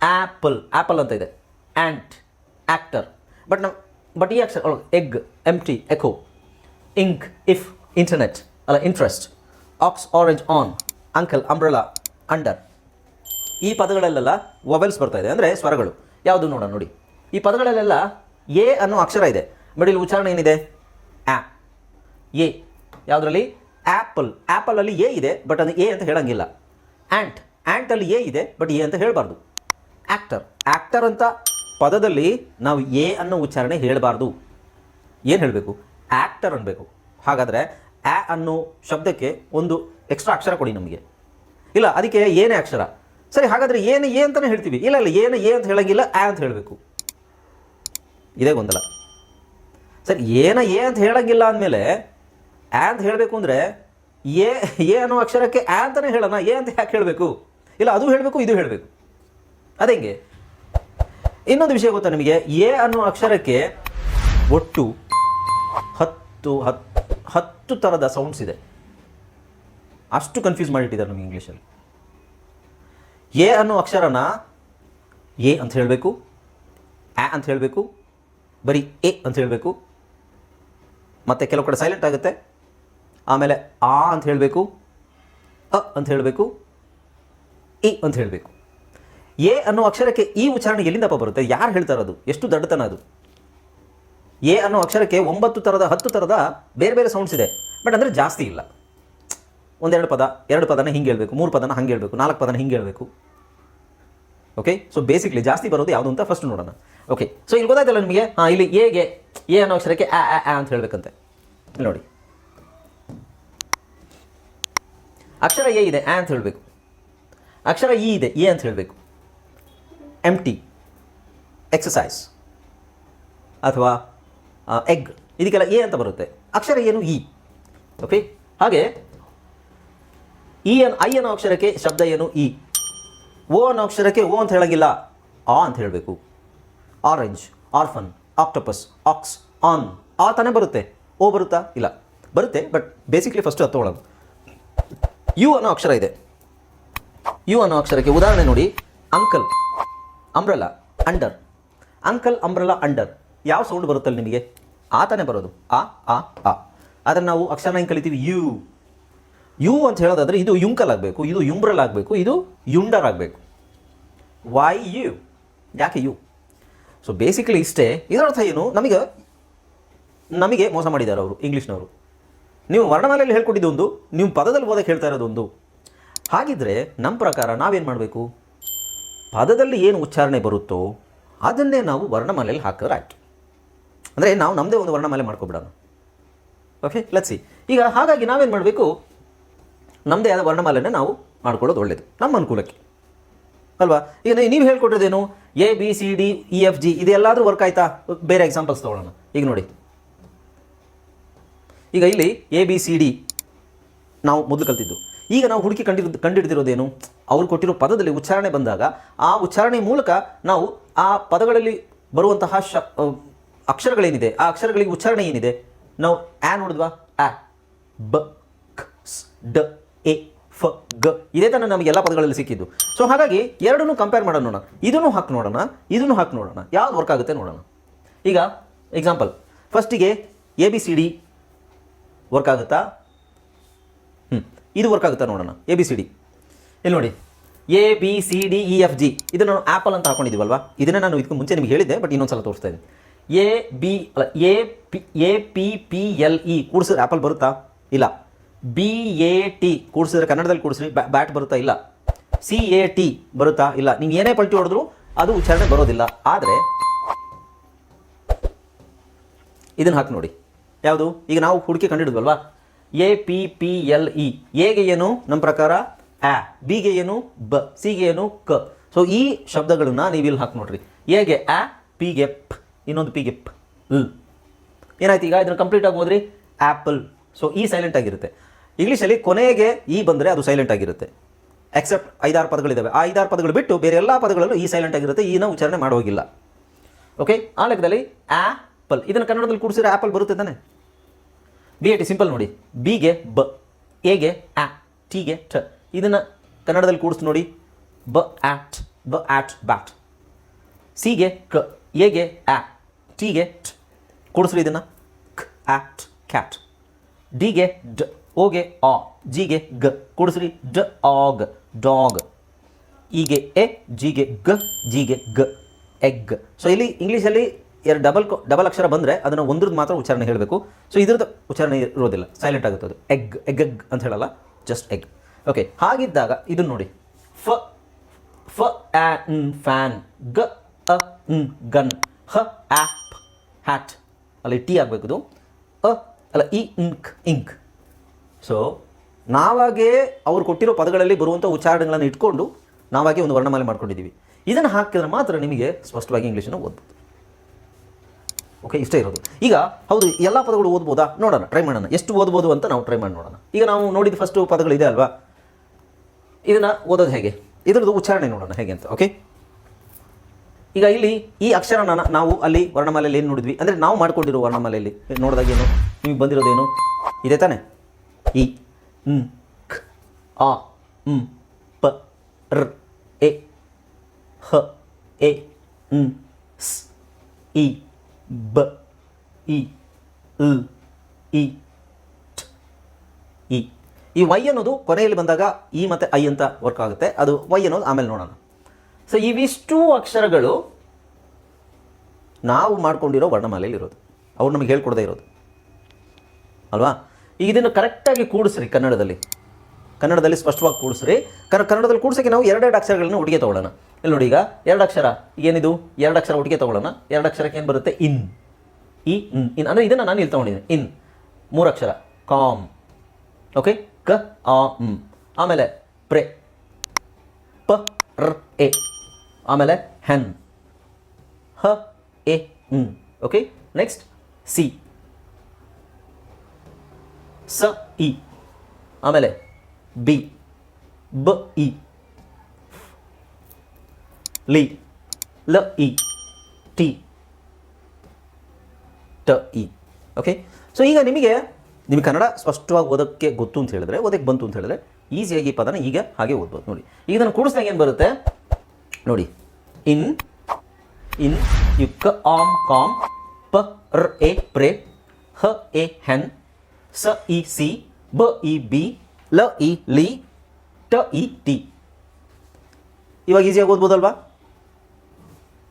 ಆ್ಯಪಲ್ ಆ್ಯಪಲ್ ಅಂತ ಇದೆ. ಆ್ಯಂಟ್ ಆ್ಯಕ್ಟರ್ ಬಟ್ ನಾವು ಬಟ್ ಈ ಅಕ್ಷರ egg empty echo ink if internet ಅಲ್ಲ interest ox orange on uncle umbrella under ಈ ಪದಗಳಲ್ಲೆಲ್ಲ ವೊವೆಲ್ಸ್ ಬರ್ತಾ ಇದೆ. ಅಂದರೆ ಸ್ವರಗಳು. ಯಾವುದು ನೋಡೋಣ ನೋಡಿ. ಈ ಪದಗಳಲ್ಲೆಲ್ಲ ಎ ಅನ್ನೋ ಅಕ್ಷರ ಇದೆ. ಇಲ್ಲಿ ಉಚ್ಚಾರಣೆ ಏನಿದೆ? ಆ. ಎ. ಯಾವುದರಲ್ಲಿ? ಆ್ಯಪಲ್ ಆ್ಯಪಲಲ್ಲಿ ಎ ಇದೆ, ಬಟ್ ಅದು ಎ ಅಂತ ಹೇಳಂಗಿಲ್ಲ. ಆ್ಯಂಟ್ ಆ್ಯಂಟಲ್ಲಿ ಎ ಇದೆ, ಬಟ್ ಎ ಅಂತ ಹೇಳಬಾರ್ದು. ಆ್ಯಕ್ಟರ್ ಆ್ಯಕ್ಟರ್ ಅಂತ ಪದದಲ್ಲಿ ನಾವು ಎ ಅನ್ನೋ ಉಚ್ಚಾರಣೆ ಹೇಳಬಾರ್ದು. ಏನು ಹೇಳಬೇಕು? ಆ್ಯಕ್ಟರ್ ಅನ್ನಬೇಕು ಹಾಗಾದರೆ ಆ ಅನ್ನೋ ಶಬ್ದಕ್ಕೆ ಒಂದು ಎಕ್ಸ್ಟ್ರಾ ಅಕ್ಷರ ಕೊಡಿ ನಮಗೆ. ಇಲ್ಲ, ಅದಕ್ಕೆ ಏನೇ ಅಕ್ಷರ. ಸರಿ, ಹಾಗಾದರೆ ಏನು ಏ ಅಂತಲೇ ಹೇಳ್ತೀವಿ. ಇಲ್ಲ ಇಲ್ಲ, ಏನು ಏ ಅಂತ ಹೇಳೋಂಗಿಲ್ಲ, ಆ ಅಂತ ಹೇಳಬೇಕು. ಇದೇ ಗೊಂದಲ. ಸರ್, ಏನ ಏ ಅಂತ ಹೇಳೋಂಗಿಲ್ಲ ಅಂದಮೇಲೆ ಆ ಅಂತ ಹೇಳಬೇಕು ಅಂದರೆ ಏ ಏ ಅನ್ನೋ ಅಕ್ಷರಕ್ಕೆ ಆ ಅಂತಲೇ ಹೇಳೋಣ ಏ ಅಂತ ಯಾಕೆ ಹೇಳಬೇಕು? ಇಲ್ಲ, ಅದು ಹೇಳಬೇಕು, ಇದು ಹೇಳಬೇಕು. ಅದೇ ಇನ್ನೊಂದು ವಿಷಯ ಗೊತ್ತಾ ನಿಮಗೆ? ಎ ಅನ್ನೋ ಅಕ್ಷರಕ್ಕೆ ಒಟ್ಟು ಹತ್ತು ಹತ್ತು ಹತ್ತು ಥರದ ಸೌಂಡ್ಸ್ ಇದೆ. ಅಷ್ಟು ಕನ್ಫ್ಯೂಸ್ ಮಾಡಿಟ್ಟಿದ್ದಾರೆ ನಮಗೆ ಇಂಗ್ಲೀಷಲ್ಲಿ ಎ ಅನ್ನೋ ಅಕ್ಷರನ ಎ ಅಂತ ಹೇಳಬೇಕು, ಆ ಅಂತ ಹೇಳಬೇಕು, ಬರೀ ಎ ಅಂತ ಹೇಳಬೇಕು, ಮತ್ತು ಕೆಲವು ಕಡೆ ಸೈಲೆಂಟ್ ಆಗುತ್ತೆ, ಆಮೇಲೆ ಆ ಅಂತ ಹೇಳಬೇಕು, ಅ ಅಂತ ಹೇಳಬೇಕು, ಇ ಅಂತ ಹೇಳಬೇಕು. ಎ ಅನ್ನೋ ಅಕ್ಷರಕ್ಕೆ ಈ ಉಚ್ಚಾರಣೆ ಎಲ್ಲಿಂದಪ್ಪ ಬರುತ್ತೆ? ಯಾರು ಹೇಳ್ತಾರೋದು? ಎಷ್ಟು ದಡ್ಡತನ ಅದು? ಎ ಅನ್ನೋ ಅಕ್ಷರಕ್ಕೆ ಒಂಬತ್ತು ಥರದ ಹತ್ತು ಥರದ ಬೇರೆ ಬೇರೆ ಸೌಂಡ್ಸ್ ಇದೆ. ಬಟ್ ಅಂದರೆ ಜಾಸ್ತಿ ಇಲ್ಲ. ಒಂದೆರಡು ಪದ, ಎರಡು ಪದನ ಹಿಂಗೆ ಹೇಳಬೇಕು, ಮೂರು ಪದನ ಹಂಗೆ ಹೇಳಬೇಕು, ನಾಲ್ಕು ಪದನ ಹಿಂಗೆ ಹೇಳಬೇಕು. ಓಕೆ ಸೊ ಬೇಸಿಕ್ಲಿ ಜಾಸ್ತಿ ಬರೋದು ಯಾವುದು ಅಂತ ಫಸ್ಟ್ ನೋಡೋಣ. ಓಕೆ ಸೊ ಇಲ್ಲಿ ಗೊತ್ತಾಯ್ತಲ್ಲ ನಿಮಗೆ? ಹಾಂ, ಇಲ್ಲಿ ಎಗೆ ಎ ಅನ್ನೋ ಅಕ್ಷರಕ್ಕೆ ಆ ಆ ಅಂತ ಹೇಳಬೇಕಂತೆ. ನೋಡಿ. ಅಕ್ಷರ ಎ ಇದೆ ಆ ಅಂತ ಹೇಳಬೇಕು. ಅಕ್ಷರ ಇ ಇದೆ, ಎ ಅಂತ ಹೇಳಬೇಕು. ಎಂ ಟಿ ಎಕ್ಸಸೈಸ್ ಅಥವಾ ಎಗ್ ಇದಕ್ಕೆಲ್ಲ ಎ ಅಂತ ಬರುತ್ತೆ. ಅಕ್ಷರ ಏನು? ಇ ಓಕೆ ಹಾಗೆ ಇ ಅನ್, ಐ ಅನ್ನೋ ಅಕ್ಷರಕ್ಕೆ ಶಬ್ದ ಏನು? ಇ ಓ ಅನ್ನೋ ಅಕ್ಷರಕ್ಕೆ ಓ ಅಂತ ಹೇಳಂಗಿಲ್ಲ. ಆ ಅಂತ ಹೇಳಬೇಕು. Orange orphan octopus ox on ಆ ತಾನೇ ಬರುತ್ತೆ. ಓ ಬರುತ್ತಾ? ಇಲ್ಲ. ಬರುತ್ತೆ ಬಟ್ ಬೇಸಿಕ್ಲಿ ಫಸ್ಟ್ ಹತ್ತೋಳೋದು ಯು ಅನ್ನೋ ಅಕ್ಷರ ಇದೆ. ಯು ಅನ್ನೋ ಅಕ್ಷರಕ್ಕೆ ಉದಾಹರಣೆ ನೋಡಿ. Uncle umbrella under uncle umbrella under ಯಾವ ಸೌಂಡ್ ಬರುತ್ತಲ್ಲ ನಿಮಗೆ? ಆ ತಾನೇ ಬರೋದು. ಆ ಆ ಆ. ಆದರೆ ನಾವು ಅಕ್ಷರನ ಹೆಂಗೆ ಕಲಿತೀವಿ? ಯು. ಯು ಅಂತ ಹೇಳೋದಾದ್ರೆ ಇದು ಯುಂಕಲ್ ಆಗಬೇಕು ಇದು ಯುಂಬ್ರಲ್ ಆಗಬೇಕು ಇದು ಯುಂಡರ್ ಆಗಬೇಕು ವೈ ಯು ಯಾಕೆ ಯು ಸೊ ಬೇಸಿಕಲಿ ಇಷ್ಟೇ. ಇದರ ಅರ್ಥ ಏನು? ನಮಗೆ ನಮಗೆ ಮೋಸ ಮಾಡಿದ್ದಾರೆ ಅವರು, ಇಂಗ್ಲೀಷ್ನವರು. ನೀವು ವರ್ಣಮಾಲೆಯಲ್ಲಿ ಹೇಳ್ಕೊಟ್ಟಿದ್ದು ಒಂದು, ನೀವು ಪದದಲ್ಲಿ ಓದಕ್ಕೆ ಹೇಳ್ತಾ ಇರೋದು ಒಂದು. ಹಾಗಿದ್ರೆ ನಮ್ಮ ಪ್ರಕಾರ ನಾವೇನು ಮಾಡಬೇಕು? ಪದದಲ್ಲಿ ಏನು ಉಚ್ಚಾರಣೆ ಬರುತ್ತೋ ಅದನ್ನೇ ನಾವು ವರ್ಣಮಾಲೆಯಲ್ಲಿ ಹಾಕಿದ್ರೆ ಆಯಿತು. ಅಂದರೆ ನಾವು ನಮ್ಮದೇ ಒಂದು ವರ್ಣಮಾಲೆ ಮಾಡ್ಕೊಬಿಡೋಣ ಓಕೆ ಸಿ ಈಗ ಹಾಗಾಗಿ ನಾವೇನು ಮಾಡಬೇಕು? ನಮ್ಮದೇ ಆದ ವರ್ಣಮಾಲೆನ ನಾವು ಮಾಡ್ಕೊಳ್ಳೋದು ಒಳ್ಳೆಯದು ನಮ್ಮ ಅನುಕೂಲಕ್ಕೆ. ಅಲ್ವಾ? ಈಗ ನೀವು ಹೇಳ್ಕೊಟ್ಟಿರೋದೇನು? A B C D E F G ಇದೆಲ್ಲಾದರೂ work ಆಯ್ತಾ? ಬೇರೆ ಎಕ್ಸಾಂಪಲ್ಸ್ ತೊಗೊಳ್ಳೋಣ. ಈಗ ನೋಡಿ. ಈಗ ಇಲ್ಲಿ ಎ ಬಿ ಸಿ ಡಿ ನಾವು ಮೊದಲು ಕಲ್ತಿದ್ದು. ಈಗ ನಾವು ಹುಡುಕಿ ಕಂಡಿರೋದು ಕಂಡುಹಿಡಿದಿರೋದೇನು ಅವ್ರು ಕೊಟ್ಟಿರೋ ಪದದಲ್ಲಿ ಉಚ್ಚಾರಣೆ ಬಂದಾಗ ಆ ಉಚ್ಚಾರಣೆ ಮೂಲಕ ನಾವು ಆ ಪದಗಳಲ್ಲಿ ಬರುವಂತಹ ಶ ಅಕ್ಷರಗಳೇನಿದೆ? ಆ ಅಕ್ಷರಗಳಿಗೆ ಉಚ್ಚಾರಣೆ ಏನಿದೆ? ನಾವು ಆ ನೋಡಿದ್ವಾ? ಆ ಬ ಸ್, ಡ ಎ ಫ ಗ ಇದೇ ತಾನೇ ನಮಗೆ ಎಲ್ಲ ಪದಗಳಲ್ಲಿ ಸಿಕ್ಕಿದ್ದು. ಸೊ ಹಾಗಾಗಿ ಎರಡನ್ನೂ ಕಂಪೇರ್ ಮಾಡೋಣ ನೋಡೋಣ. ಇದನ್ನು ಹಾಕಿ ನೋಡೋಣ ಇದನ್ನು ಹಾಕಿ ನೋಡೋಣ. ಯಾವ್ದು ವರ್ಕ್ ಆಗುತ್ತೆ ನೋಡೋಣ. ಈಗ ಎಕ್ಸಾಂಪಲ್ ಫಸ್ಟಿಗೆ A B C D work ಆಗುತ್ತಾ? ಹ್ಞೂ ಇದು ವರ್ಕ್ ಆಗುತ್ತಾ ನೋಡೋಣ. ಎ ಬಿ ಸಿ ಡಿ ಇಲ್ಲಿ ನೋಡಿ. A B C D E F G ಇದನ್ನು ನಾನು ಆ್ಯಪಲ್ ಅಂತ ಹಾಕೊಂಡಿದ್ದೀವಲ್ವಾ? ಇದನ್ನೇ ನಾನು ಇದಕ್ಕೆ ಮುಂಚೆ ನಿಮಗೆ ಹೇಳಿದ್ದೆ ಬಟ್ ಇನ್ನೊಂದು ಸಲ ತೋರಿಸ್ತಾ ಇದ್ದೀನಿ. ಎ ಬಿ ಅಲ್ಲ, A P A P P L E ಕೂಡಿಸಿದ್ರೆ apple ಬರುತ್ತಾ? ಇಲ್ಲ. ಬಿ ಎ ಟಿ ಕೂಡಿಸಿದ್ರೆ ಕನ್ನಡದಲ್ಲಿ ಕೂಡಿಸ್ರಿ ಬ್ಯಾಟ್ ಬರುತ್ತಾ? ಇಲ್ಲ. ಸಿ ಎ ಟಿ ಬರುತ್ತಾ? ಇಲ್ಲ. ನೀವು ಏನೇ ಪಲ್ಟಿ ಹೊಡೆದ್ರು ಅದು ಉಚ್ಚಾರಣೆ ಬರೋದಿಲ್ಲ. ಆದರೆ ಇದನ್ನು ಹಾಕಿ ನೋಡಿ. ಯಾವುದು? ಈಗ ನಾವು ಹುಡುಕಿ ಕಂಡಿಡಿದ್ವಲ್ವಾ? A P P L E. ಎಗೆ ಏನು? ನಮ್ಮ ಪ್ರಕಾರ ಆ. ಬಿಗೆ ಏನು? ಬ. ಸಿಗೆ ಏನು? ಕ. ಸೊ ಈ ಶಬ್ದಗಳನ್ನ ನೀವು ಇಲ್ಲಿ ಹಾಕಿ ನೋಡ್ರಿ. ಎಗೆ ಆ ಪಿಗೆ ಪ್. ಇನ್ನೊಂದು ಪಿಗೆ ಪ್ ಲ್ ಏನಾಯ್ತು ಈಗ ಇದನ್ನು ಕಂಪ್ಲೀಟ್ ಆಗಿ ಹೋದ್ರಿ ಆ್ಯಪಲ್ ಸೊ ಈ ಸೈಲೆಂಟ್ ಆಗಿರುತ್ತೆ. ಇಂಗ್ಲೀಷಲ್ಲಿ ಕೊನೆಗೆ ಈ ಬಂದರೆ ಅದು ಸೈಲೆಂಟ್ ಆಗಿರುತ್ತೆ. ಎಕ್ಸೆಪ್ಟ್ ಐದಾರು ಪದಗಳಿದ್ದಾವೆ ಆ ಐದಾರು ಪದಗಳು ಬಿಟ್ಟು ಬೇರೆ ಎಲ್ಲ ಪದಗಳಲ್ಲೂ ಈ ಸೈಲೆಂಟ್ ಆಗಿರುತ್ತೆ. ಈನ ಉಚ್ಚಾರಣೆ ಮಾಡೋಗಿಲ್ಲ. ಓಕೆ ಆ ಲೆಕ್ಕದಲ್ಲಿ ಆ್ಯಪಲ್ ಇದನ್ನು ಕನ್ನಡದಲ್ಲಿ ಕೂಡಿಸಿದ್ರೆ ಆ್ಯಪಲ್ ಬರುತ್ತೆ ತಾನೆ? ಬಿ ಎ ಟಿ ಸಿಂಪಲ್ ನೋಡಿ. ಬಿಗೆ ಬ ಎಗೆ ಆ ಟಿಗೆ ಟ ಇದನ್ನು ಕನ್ನಡದಲ್ಲಿ ಕೂಡಿಸಿ ನೋಡಿ. ಬ ಆಟ್ ಬ ಆಟ್ ಬ್ಯಾಟ್ ಸಿಗೆ ಕ ಎಗೆ ಆ ಟಿಗೆ ಟ್ ಕೂಡಿಸ್ರಿ ಇದನ್ನು. ಕ್ ಆಟ್ ಕ್ಯಾಟ್ ಡಿಗೆ ಡ್ ಓಗೆ ಆ ಜಿಗೆ ಗ ಕೂಡಿಸ್ರಿ. ಡ ಆಗ್ ಡಾಗ್ ಇಗೆ ಎ ಜಿಗೆ ಗ ಜಿಗೆ ಗ ಎಗ್ ಸೊ ಇಲ್ಲಿ ಇಂಗ್ಲೀಷಲ್ಲಿ ಎರಡು ಡಬಲ್ ಡಬಲ್ ಅಕ್ಷರ ಬಂದರೆ ಅದನ್ನು ಒಂದ್ರದ್ದು ಮಾತ್ರ ಉಚ್ಚಾರಣೆ ಹೇಳಬೇಕು. ಸೊ ಇದ್ರದ್ದು ಉಚ್ಚಾರಣೆ ಇರೋದಿಲ್ಲ. ಸೈಲೆಂಟ್ ಆಗುತ್ತೆ ಅದು ಎಗ್ ಎಗ್ ಎಗ್ ಅಂತ ಹೇಳಲ್ಲ. ಜಸ್ಟ್ ಎಗ್ ಓಕೆ ಹಾಗಿದ್ದಾಗ ಇದನ್ನು ನೋಡಿ. F f fan g a gun h app hat. ಅಲ್ಲಿ ಟಿ ಆಗಬೇಕು ಇದು ಅ, ಅಲ್ಲ ಇ ಇಂಕ್ ಇಂಕ್. ಸೊ ನಾವಾಗೇ ಅವ್ರು ಕೊಟ್ಟಿರೋ ಪದಗಳಲ್ಲಿ ಬರುವಂಥ ಉಚ್ಚಾರಣೆಗಳನ್ನು ಇಟ್ಕೊಂಡು ನಾವಾಗೆ ಒಂದು ವರ್ಣಮಾಲೆ ಮಾಡ್ಕೊಂಡಿದ್ದೀವಿ. ಇದನ್ನು ಹಾಕಿದ್ರೆ ಮಾತ್ರ ನಿಮಗೆ ಸ್ಪಷ್ಟವಾಗಿ ಇಂಗ್ಲೀಷನ್ನು ಓದ್ಬೋದು. ಓಕೆ ಇಷ್ಟೇ ಇರೋದು. ಈಗ, ಹೌದು ಎಲ್ಲ ಪದಗಳು ಓದ್ಬೋದಾ? ನೋಡೋಣ ಟ್ರೈ ಮಾಡೋಣ. ಎಷ್ಟು ಓದ್ಬೋದು ಅಂತ ನಾವು ಟ್ರೈ ಮಾಡಿ ನೋಡೋಣ. ಈಗ ನಾವು ನೋಡಿದ ಫಸ್ಟು ಪದಗಳಿದೆ ಅಲ್ವಾ? ಇದನ್ನು ಓದೋದು ಹೇಗೆ? ಇದರದ್ದು ಉಚ್ಚಾರಣೆ ನೋಡೋಣ, ಹೇಗೆ ಅಂತ ಓಕೆ ಈಗ ಇಲ್ಲಿ ಈ ಅಕ್ಷರನ ನಾವು ಅಲ್ಲಿ ವರ್ಣಮಾಲೆಯಲ್ಲಿ ಏನು ನೋಡಿದ್ವಿ? ಅಂದರೆ ನಾವು ಮಾಡ್ಕೊಂಡಿರೋ ವರ್ಣಮಾಲೆಯಲ್ಲಿ. ನೋಡಿದಾಗ ಏನು? ನಿಮಗೆ ಬಂದಿರೋದೇನು? ಇದೆ ತಾನೆ. ಇ ಹ್ಞೂ ಖ, ಆ ಹ್ಞೂ ಪ, ರ್, ಎ, ಹ, ಎ ಹ್ಞೂ ಸ್, ಇ, ಬ, ಇ ಇ ಇ. ಈ ವೈ ಅನ್ನೋದು ಕೊನೆಯಲ್ಲಿ ಬಂದಾಗ ಇ ಮತ್ತು ಐ ಅಂತ ವರ್ಕ್ ಆಗುತ್ತೆ. ಅದು ವೈ ಅನ್ನೋದು ಆಮೇಲೆ ನೋಡೋಣ. ಸೊ ಇವಿಷ್ಟು ಅಕ್ಷರಗಳು ನಾವು ಮಾಡ್ಕೊಂಡಿರೋ ವರ್ಣಮಾಲೆಯಲ್ಲಿ ಇರೋದು. ಅವ್ರು ನಮಗೆ ಹೇಳ್ಕೊಡದೇ ಇರೋದು. ಅಲ್ವಾ? ಈಗ ಇದನ್ನು ಕರೆಕ್ಟಾಗಿ ಕೂಡಿಸ್ರಿ ಕನ್ನಡದಲ್ಲಿ. ಕನ್ನಡದಲ್ಲಿ ಸ್ಪಷ್ಟವಾಗಿ ಕೂಡಿಸ್ರಿ. ಕನ್ನ ಕನ್ನಡದಲ್ಲಿ ಕೂಡಿಸೋಕೆ ನಾವು ಎರಡೆರಡು ಅಕ್ಷರಗಳನ್ನ ಒಟ್ಟಿಗೆ ತೊಗೊಳ್ಳೋಣ. ಇಲ್ಲಿ ನೋಡಿ ಈಗ ಎರಡು ಅಕ್ಷರ. ಏನಿದು? ಎರಡು ಅಕ್ಷರ ಒಟ್ಟಿಗೆ ತೊಗೊಳ್ಳೋಣ. ಎರಡು ಅಕ್ಷರಕ್ಕೆ ಏನು ಬರುತ್ತೆ? ಇನ್. ಇ ಇನ್. ಇನ್. ಅಂದರೆ ಇದನ್ನು ನಾನು ಇಲ್ಲಿ ತೊಗೊಂಡಿದ್ದೀನಿ. ಇನ್. ಮೂರು ಅಕ್ಷರ. ಕಾಮ್. ಓಕೆ ಕ, ಆ ಆಮೇಲೆ ಪ್ರೆ. ಪ, ರ್, ಎ. ಆಮೇಲೆ ಹೆನ್ ಹ, ಎ ಓಕೆ? Next C. ಸ, ಇ. ಆಮೇಲೆ ಬಿ. ಬ, ಇ. ಲಿ. ಲ, ಇ. ಟಿ. ಟ, ಇ. ಓಕೆ? ಸೊ ಈಗ ನಿಮಗೆ ನಿಮಗೆ ಕನ್ನಡ ಸ್ಪಷ್ಟವಾಗಿ ಓದೋಕ್ಕೆ ಗೊತ್ತು ಅಂತ ಹೇಳಿದ್ರೆ, ಓದಕ್ಕೆ ಬಂತು ಅಂತ ಹೇಳಿದ್ರೆ, ಈಸಿಯಾಗಿ ಈ ಪದನ ಈಗ ಹಾಗೆ ಓದ್ಬೋದು. ನೋಡಿ, ಈಗ ನಾನು ಕೂಡಿಸಿದಾಗ ಏನು ಬರುತ್ತೆ? ನೋಡಿ. ಇನ್ ಇನ್ ಯುಕ್ ಆಮ್, ಕಾಮ್, ಪ, ರ್, ಎ, ಪ್ರೆ, ಹ, ಎ, ಹೆನ್, ಸ, ಇ, ಸಿ, ಬ, ಇ, ಬಿ, ಲ, ಇ, ಲಿ, ಟ, ಇ, ಟಿ. ಇವಾಗ ಈಸಿಯಾಗಿ ಓದ್ಬೋದಲ್ವಾ?